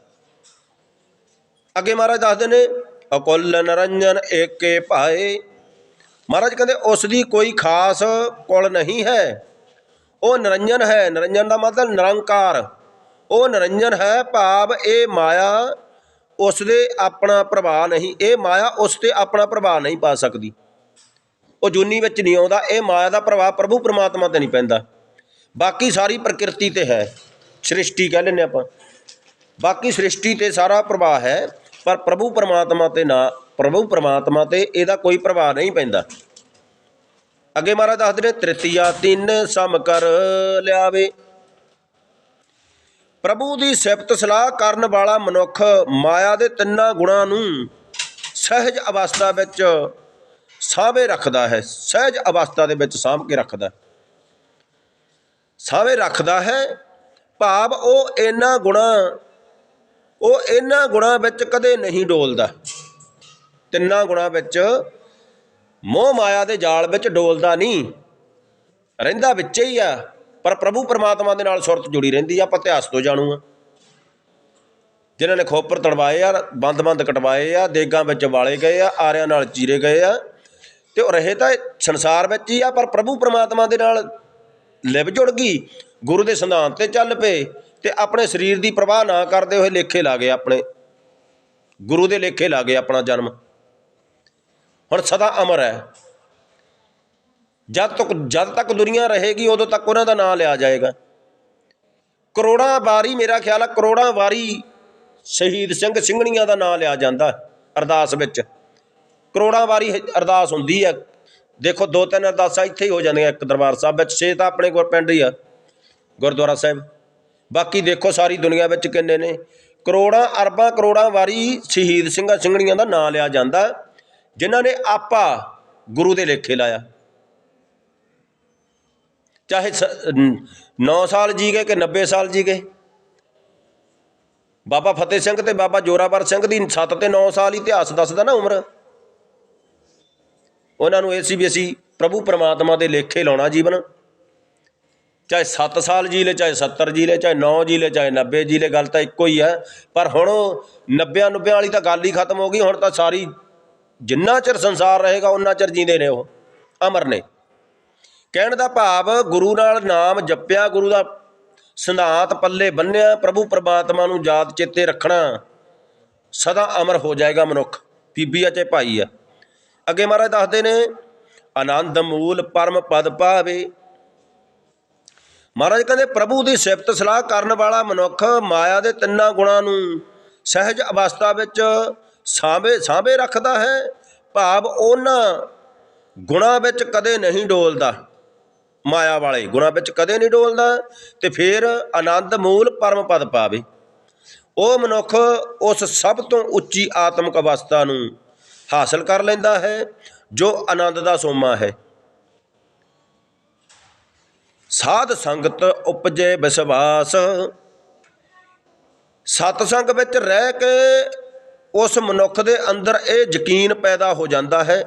ਅੱਗੇ ਮਹਾਰਾਜ ਦੱਸਦੇ ਨੇ ਅਕੁੱਲ ਨਰੰਜਨ ਏਕੇ ਭਾਏ ਮਹਾਰਾਜ ਕਹਿੰਦੇ ਉਸ ਦੀ ਕੋਈ ਖਾਸ ਕੁਲ ਨਹੀਂ ਹੈ। ਉਹ ਨਿਰੰਜਨ ਹੈ। ਨਿਰੰਜਨ ਦਾ ਮਤਲਬ ਨਿਰੰਕਾਰ। ਉਹ ਨਿਰੰਜਨ ਹੈ, ਭਾਵ ਇਹ ਮਾਇਆ ਉਸ ਦੇ ਆਪਣਾ ਪ੍ਰਭਾਵ ਨਹੀਂ, ਇਹ ਮਾਇਆ ਉਸ ਤੇ ਆਪਣਾ ਪ੍ਰਭਾਵ ਨਹੀਂ ਪਾ ਸਕਦੀ। ਉਹ ਜੁਨੀ ਵਿੱਚ ਨਹੀਂ ਆਉਂਦਾ, ਇਹ ਮਾਇਆ ਦਾ ਪ੍ਰਭਾਵ ਪ੍ਰਭੂ ਪਰਮਾਤਮਾ ਤੇ ਨਹੀਂ ਪੈਂਦਾ। ਬਾਕੀ ਸਾਰੀ ਪ੍ਰਕਿਰਤੀ ਤੇ ਹੈ। ਸ੍ਰਿਸ਼ਟੀ ਕਹਿ ਲੈਂਦੇ ਆਪਾਂ। ਬਾਕੀ ਸ੍ਰਿਸ਼ਟੀ ਤੇ ਸਾਰਾ ਪ੍ਰਭਾਵ ਹੈ। ਪਰ ਪ੍ਰਭੂ ਪਰਮਾਤਮਾ ਤੇ ਨਾ, ਪ੍ਰਭੂ ਪਰਮਾਤਮਾ ਤੇ ਇਹਦਾ ਕੋਈ ਪ੍ਰਭਾਵ ਨਹੀਂ ਪੈਂਦਾ। ਅੱਗੇ ਮਹਾਰਾਜ ਦੱਸਦੇ ਨੇ, ਤ੍ਰਿਤੀਆ ਤਿੰਨ ਸਮ ਕਰ ਲਿਆਵੇ। ਪ੍ਰਭੂ ਦੀ ਸਿਫਤ ਸਲਾਹ ਕਰਨ ਵਾਲਾ ਮਨੁੱਖ ਮਾਇਆ ਦੇ ਤਿੰਨਾਂ ਗੁਣਾਂ ਨੂੰ ਸਹਿਜ ਅਵਸਥਾ ਵਿੱਚ ਸਾਂਭੇ ਰੱਖਦਾ ਹੈ। ਸਹਿਜ ਅਵਸਥਾ ਦੇ ਵਿੱਚ ਸਾਂਭ ਕੇ ਰੱਖਦਾ ਸਾਹਵੇ ਰੱਖਦਾ ਹੈ। ਭਾਵ ਉਹ ਇਹਨਾਂ ਗੁਣਾਂ ਉਹ ਇਹਨਾਂ ਗੁਣਾਂ ਵਿੱਚ ਕਦੇ ਨਹੀਂ ਡੋਲਦਾ। ਤਿੰਨਾਂ ਗੁਣਾਂ ਵਿੱਚ ਮੋਹ ਮਾਇਆ ਦੇ ਜਾਲ ਵਿੱਚ ਡੋਲਦਾ ਨਹੀਂ। ਰਹਿੰਦਾ ਵਿੱਚ ਹੀ ਆ, ਪਰ ਪ੍ਰਭੂ ਪਰਮਾਤਮਾ ਦੇ ਨਾਲ ਸੁਰਤ ਜੁੜੀ ਰਹਿੰਦੀ ਆ, ਆਪਾਂ ਇਤਿਹਾਸ ਤੋਂ ਜਾਣੂ ਆ ਜਿਨ੍ਹਾਂ ਨੇ ਖੋਪਰ ਤੜਵਾਏ ਆ, ਬੰਦ-ਬੰਦ ਕਟਵਾਏ ਆ, ਦੇਗਾਂ ਵਿੱਚ ਵਾਲੇ ਗਏ ਆ, ਆਰਿਆਂ ਨਾਲ ਚੀਰੇ ਗਏ ਆ, ਤੇ ਉਹ ਰਹੇ ਤਾਂ ਸੰਸਾਰ ਵਿੱਚ ਹੀ ਆ, ਪਰ ਪ੍ਰਭੂ ਪਰਮਾਤਮਾ ਦੇ ਨਾਲ ਲਿਵ ਜੁੜ ਗਈ, ਗੁਰੂ ਦੇ ਸਿਧਾਂਤ ਤੇ ਚੱਲ ਪਏ। ਤੇ ਆਪਣੇ ਸਰੀਰ ਦੀ ਪ੍ਰਵਾਹ ਨਾ ਕਰਦੇ ਹੋਏ ਲੇਖੇ ਲਾ ਗਏ ਆਪਣੇ। ਗੁਰੂ ਦੇ ਲੇਖੇ ਲਾ ਗਏ ਆਪਣਾ ਜਨਮ। ਹੁਣ ਸਦਾ ਅਮਰ ਹੈ। ਜਦ ਤੱਕ ਜਦ ਤੱਕ ਦੁਨੀਆ ਰਹੇਗੀ, ਉਦੋਂ ਤੱਕ ਉਹਨਾਂ ਦਾ ਨਾਮ ਲਿਆ ਜਾਏਗਾ। ਕਰੋੜਾਂ ਵਾਰੀ ਮੇਰਾ ਖਿਆਲ ਹੈ ਕਰੋੜਾਂ ਵਾਰੀ ਸ਼ਹੀਦ ਸਿੰਘ ਸਿੰਘਣੀਆਂ ਦਾ ਨਾਮ ਲਿਆ ਜਾਂਦਾ ਅਰਦਾਸ ਵਿੱਚ। ਕਰੋੜਾਂ ਵਾਰੀ ਅਰਦਾਸ ਹੁੰਦੀ ਹੈ ਦੇਖੋ, ਦੋ ਤਿੰਨ ਅਰਦਾਸਾਂ ਇੱਥੇ ਹੀ ਹੋ ਜਾਂਦੀਆਂ ਇੱਕ ਦਰਬਾਰ ਸਾਹਿਬ ਵਿੱਚ, ਛੇ ਤਾਂ ਆਪਣੇ ਗੁਰ ਪਿੰਡ ਹੀ ਆ। ਗੁਰਦੁਆਰਾ ਸਾਹਿਬ। ਬਾਕੀ ਦੇਖੋ ਸਾਰੀ ਦੁਨੀਆ ਵਿੱਚ ਕਿੰਨੇ ਨੇ? ਕਰੋੜਾਂ, ਅਰਬਾਂ ਕਰੋੜਾਂ ਵਾਰੀ ਸ਼ਹੀਦ ਸਿੰਘਾਂ ਸਿੰਘਣੀਆਂ ਦਾ ਨਾਂ ਲਿਆ ਜਾਂਦਾ, ਜਿਨ੍ਹਾਂ ਨੇ ਆਪਾ ਗੁਰੂ ਦੇ ਲੇਖੇ ਲਾਇਆ। ਚਾਹੇ 9 ਸਾਲ ਜੀ ਗਏ ਕਿ 90 ਸਾਲ ਜੀ ਗਏ ਬਾਬਾ ਫਤਿਹ ਸਿੰਘ ਤੇ ਬਾਬਾ ਜੋਰਾਵਰ ਸਿੰਘ ਦੀ 7 ਤੇ 9 ਸਾਲ ਇਤਿਹਾਸ ਦੱਸਦਾ ਨਾ ਉਮਰ। ਉਹਨਾਂ ਨੂੰ ਇਹ ਸੀ ਵੀ ਅਸੀਂ ਪ੍ਰਭੂ ਪਰਮਾਤਮਾ ਦੇ ਲੇਖੇ ਲਾਉਣਾ ਜੀਵਨ। ਚਾਹੇ 7 ਸਾਲ ਜੀ ਲੈ, ਚਾਹੇ 70 ਜੀ ਲੈ, ਚਾਹੇ 9 ਜੀ ਲੈ, ਚਾਹੇ 90 ਜੀ ਲੈ, ਗੱਲ ਤਾਂ ਇੱਕੋ ਹੀ ਹੈ। ਪਰ ਹੁਣ 90 90 ਵਾਲੀ ਤਾਂ ਗੱਲ ਹੀ ਖਤਮ ਹੋ ਗਈ, ਹੁਣ ਤਾਂ ਸਾਰੀ ਜਿੰਨਾ ਚਿਰ ਸੰਸਾਰ ਰਹੇਗਾ ਉਹਨਾਂ ਚਿਰ ਜੀਂਦੇ ਨੇ ਉਹ, ਅਮਰ ਨੇ। ਕਹਿਣ ਦਾ ਭਾਵ, ਗੁਰੂ ਨਾਲ ਨਾਮ ਜਪਿਆ, ਗੁਰੂ ਦਾ ਸਿਧਾਂਤ ਪੱਲੇ ਬੰਨਿਆ, ਪ੍ਰਭੂ ਪਰਮਾਤਮਾ ਨੂੰ ਯਾਦ ਚੇਤੇ ਰੱਖਣਾ, ਸਦਾ ਅਮਰ ਹੋ ਜਾਏਗਾ ਮਨੁੱਖ, ਬੀਬੀ ਆ ਚਾਹੇ ਭਾਈ ਆ। ਅੱਗੇ ਮਹਾਰਾਜ ਦੱਸਦੇ ਨੇ, ਆਨੰਦ ਮੂਲ ਪਰਮ ਪਦ ਪਾਵੇ ਮਹਾਰਾਜ ਕਹਿੰਦੇ, ਪ੍ਰਭੂ ਦੀ ਸਿਫਤ ਸਲਾਹ ਕਰਨ ਵਾਲਾ ਮਨੁੱਖ ਮਾਇਆ ਦੇ ਤਿੰਨਾਂ ਗੁਣਾਂ ਨੂੰ ਸਹਿਜ ਅਵਸਥਾ ਵਿੱਚ ਸਾਂਭੇ ਸਾਂਭੇ ਰੱਖਦਾ ਹੈ। ਭਾਵ ਉਹਨਾਂ ਗੁਣਾਂ ਵਿੱਚ ਕਦੇ ਨਹੀਂ ਡੋਲਦਾ। ਮਾਇਆ ਵਾਲੇ ਗੁਣਾਂ ਵਿੱਚ ਕਦੇ ਨਹੀਂ ਡੋਲਦਾ ਤੇ ਫਿਰ ਆਨੰਦ ਮੂਲ ਪਰਮ ਪਦ ਪਾਵੇ। ਉਹ ਮਨੁੱਖ ਉਸ ਸਭ ਤੋਂ ਉੱਚੀ ਆਤਮਿਕ ਅਵਸਥਾ ਨੂੰ ਹਾਸਲ ਕਰ ਲੈਂਦਾ ਹੈ, ਜੋ ਆਨੰਦ ਦਾ ਸੋਮਾ ਹੈ। ਸਾਧ ਸੰਗਤ ਉਪਜੇ ਵਿਸ਼ਵਾਸ ਸਤ ਸੰਗ ਵਿੱਚ ਰਹਿ ਕੇ ਉਸ ਮਨੁੱਖ ਦੇ ਅੰਦਰ ਇਹ ਯਕੀਨ ਪੈਦਾ ਹੋ ਜਾਂਦਾ ਹੈ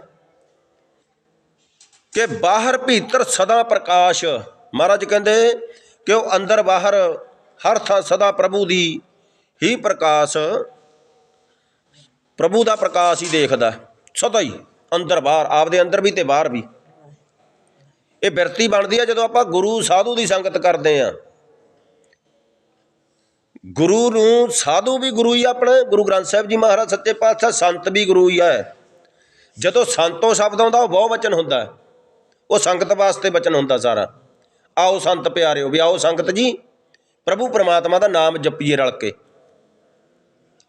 ਕਿ ਬਾਹਰ ਭੀਤਰ ਸਦਾ ਪ੍ਰਕਾਸ਼। ਮਹਾਰਾਜ ਕਹਿੰਦੇ ਕਿ ਉਹ ਅੰਦਰ ਬਾਹਰ ਹਰ ਥਾਂ ਸਦਾ ਪ੍ਰਭੂ ਦੀ ਹੀ ਪ੍ਰਕਾਸ਼, ਪ੍ਰਭੂ ਦਾ ਪ੍ਰਕਾਸ਼ ਹੀ ਦੇਖਦਾ ਸਦਾ ਹੀ ਅੰਦਰ ਬਾਹਰ, ਆਪਦੇ ਅੰਦਰ ਵੀ ਤੇ ਬਾਹਰ ਵੀ। ਇਹ ਬਿਰਤੀ ਬਣਦੀ ਹੈ ਜਦੋਂ ਆਪਾਂ ਗੁਰੂ ਸਾਧੂ ਦੀ ਸੰਗਤ ਕਰਦੇ ਆ। ਗੁਰੂ ਨੂੰ ਸਾਧੂ ਵੀ ਗੁਰੂ ਹੀ ਆਪਣੇ, ਗੁਰੂ ਗ੍ਰੰਥ ਸਾਹਿਬ ਜੀ ਮਹਾਰਾਜ ਸੱਚੇ ਪਾਤਸ਼ਾਹ ਸੰਤ ਵੀ ਗੁਰੂ ਹੀ ਹੈ ਜਦੋਂ ਸੰਤੋ ਸ਼ਬਦ ਆਉਂਦਾ, ਉਹ ਬਹੁ ਵਚਨ ਹੁੰਦਾ। ਉਹ ਸੰਗਤ ਵਾਸਤੇ ਵਚਨ ਹੁੰਦਾ ਸਾਰਾ। ਆਓ ਸੰਤ ਪਿਆਰਿਓ ਵੀ, ਆਓ ਸੰਗਤ ਜੀ, ਪ੍ਰਭੂ ਪਰਮਾਤਮਾ ਦਾ ਨਾਮ ਜਪੀਏ ਰਲ ਕੇ।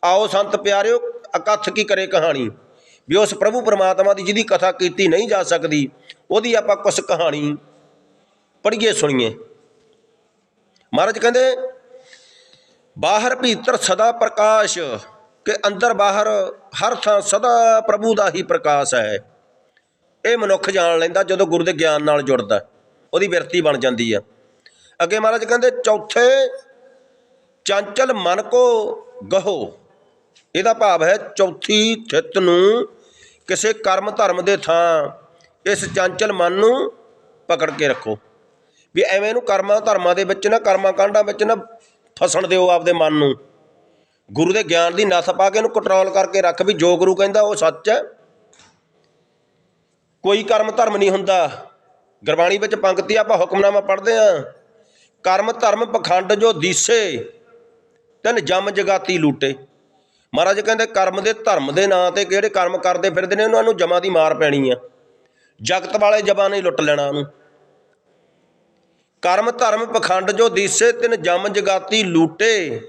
ਆਓ ਸੰਤ ਪਿਆਰਿਓ, ਅਕਥ ਕੀ ਕਰੇ ਕਹਾਣੀ। ਵੀ ਉਸ ਪ੍ਰਭੂ ਪਰਮਾਤਮਾ ਦੀ ਜਿਹਦੀ ਕਥਾ ਕੀਤੀ ਨਹੀਂ ਜਾ ਸਕਦੀ ਉਹਦੀ ਆਪਾਂ ਕੁਝ ਕਹਾਣੀ ਪੜ੍ਹੀਏ, ਸੁਣੀਏ। ਮਹਾਰਾਜ ਕਹਿੰਦੇ, ਬਾਹਰ ਭੀਤਰ ਸਦਾ ਪ੍ਰਕਾਸ਼ ਕਿ ਅੰਦਰ ਬਾਹਰ ਹਰ ਥਾਂ ਸਦਾ ਪ੍ਰਭੂ ਦਾ ਹੀ ਪ੍ਰਕਾਸ਼ ਹੈ। ਇਹ ਮਨੁੱਖ ਜਾਣ ਲੈਂਦਾ ਜਦੋਂ ਗੁਰੂ ਦੇ ਗਿਆਨ ਨਾਲ ਜੁੜਦਾ, ਉਹਦੀ ਬਿਰਤੀ ਬਣ ਜਾਂਦੀ ਆ। ਅੱਗੇ ਮਹਾਰਾਜ ਕਹਿੰਦੇ, ਚੌਥੇ ਚੰਚਲ ਮਨ ਕੋ ਗਹੋ। ਇਹਦਾ ਭਾਵ ਹੈ, ਚੌਥੀ ਥਿੱਤ ਨੂੰ ਕਿਸੇ ਕਰਮ ਧਰਮ ਦੇ ਥਾਂ ਇਸ ਚੰਚਲ ਮਨ ਨੂੰ ਪਕੜ ਕੇ ਰੱਖੋ। ਵੀ ਐਵੇਂ ਇਹਨੂੰ ਕਰਮਾਂ ਧਰਮਾਂ ਦੇ ਵਿੱਚ ਨਾ, ਕਰਮਾਂ ਕਾਂਡਾਂ ਵਿੱਚ ਨਾ ਫਸਣ ਦਿਓ ਆਪਦੇ ਮਨ ਨੂੰ। ਗੁਰੂ ਦੇ ਗਿਆਨ ਦੀ ਨੱਥ ਪਾ ਕੇ ਇਹਨੂੰ ਕੰਟਰੋਲ ਕਰਕੇ ਰੱਖ ਵੀ ਜੋ ਗੁਰੂ ਕਹਿੰਦਾ ਉਹ ਸੱਚ ਹੈ। ਕੋਈ ਕਰਮ ਧਰਮ ਨਹੀਂ ਹੁੰਦਾ। ਗੁਰਬਾਣੀ ਵਿੱਚ ਪੰਕਤੀ ਆਪਾਂ ਹੁਕਮਨਾਮਾ ਪੜ੍ਹਦੇ ਆ ਕਰਮ ਧਰਮ ਪਖੰਡ ਜੋ ਦੀਸੇ, ਤਨ ਜਮ ਜਗਾਤੀ ਲੂਟੇ। ਮਹਾਰਾਜ ਕਹਿੰਦੇ ਕਰਮ ਦੇ ਧਰਮ ਦੇ ਨਾਂ ਤੇ ਕਿਹੜੇ ਕਰਮ ਕਰਦੇ ਫਿਰਦੇ ਨੇ, ਉਹਨਾਂ ਨੂੰ ਜਮਾਂ ਦੀ ਮਾਰ ਪੈਣੀ ਆ। ਜਗਤ ਵਾਲੇ ਜਮਾਂ ਨੇ ਲੁੱਟ ਲੈਣਾ ਉਹਨੂੰ। ਕਰਮ ਧਰਮ ਪਖੰਡ ਜੋ ਦੀਸੇ ਤਿਨ ਜਮ ਜਗਾਤੀ ਲੂਟੇ।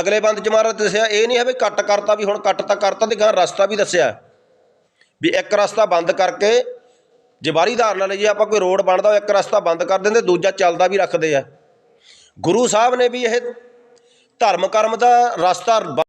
ਅਗਲੇ ਬੰਦ ਚ ਮਹਾਰਾਜ ਦੱਸਿਆ, ਇਹ ਨਹੀਂ ਹੈ ਵੀ ਕੱਟ ਕਰਤਾ ਵੀ ਹੁਣ ਕੱਟ ਤਾਂ ਕਰਤਾ ਤੇ ਗਾਂ ਰਸਤਾ ਵੀ ਦੱਸਿਆ। ਵੀ ਇੱਕ ਰਸਤਾ ਬੰਦ ਕਰਕੇ ਜੇ ਬਾਰੀ ਧਾਰ ਨਾਲ ਜੇ ਆਪਾਂ ਕੋਈ ਰੋਡ ਬਣਦਾ, ਉਹ ਇੱਕ ਰਸਤਾ ਬੰਦ ਕਰ ਦਿੰਦੇ, ਦੂਜਾ ਚੱਲਦਾ ਵੀ ਰੱਖਦੇ ਆ। ਗੁਰੂ ਸਾਹਿਬ ਨੇ ਵੀ ਇਹ ਧਰਮ ਕਰਮ ਦਾ ਰਸਤਾ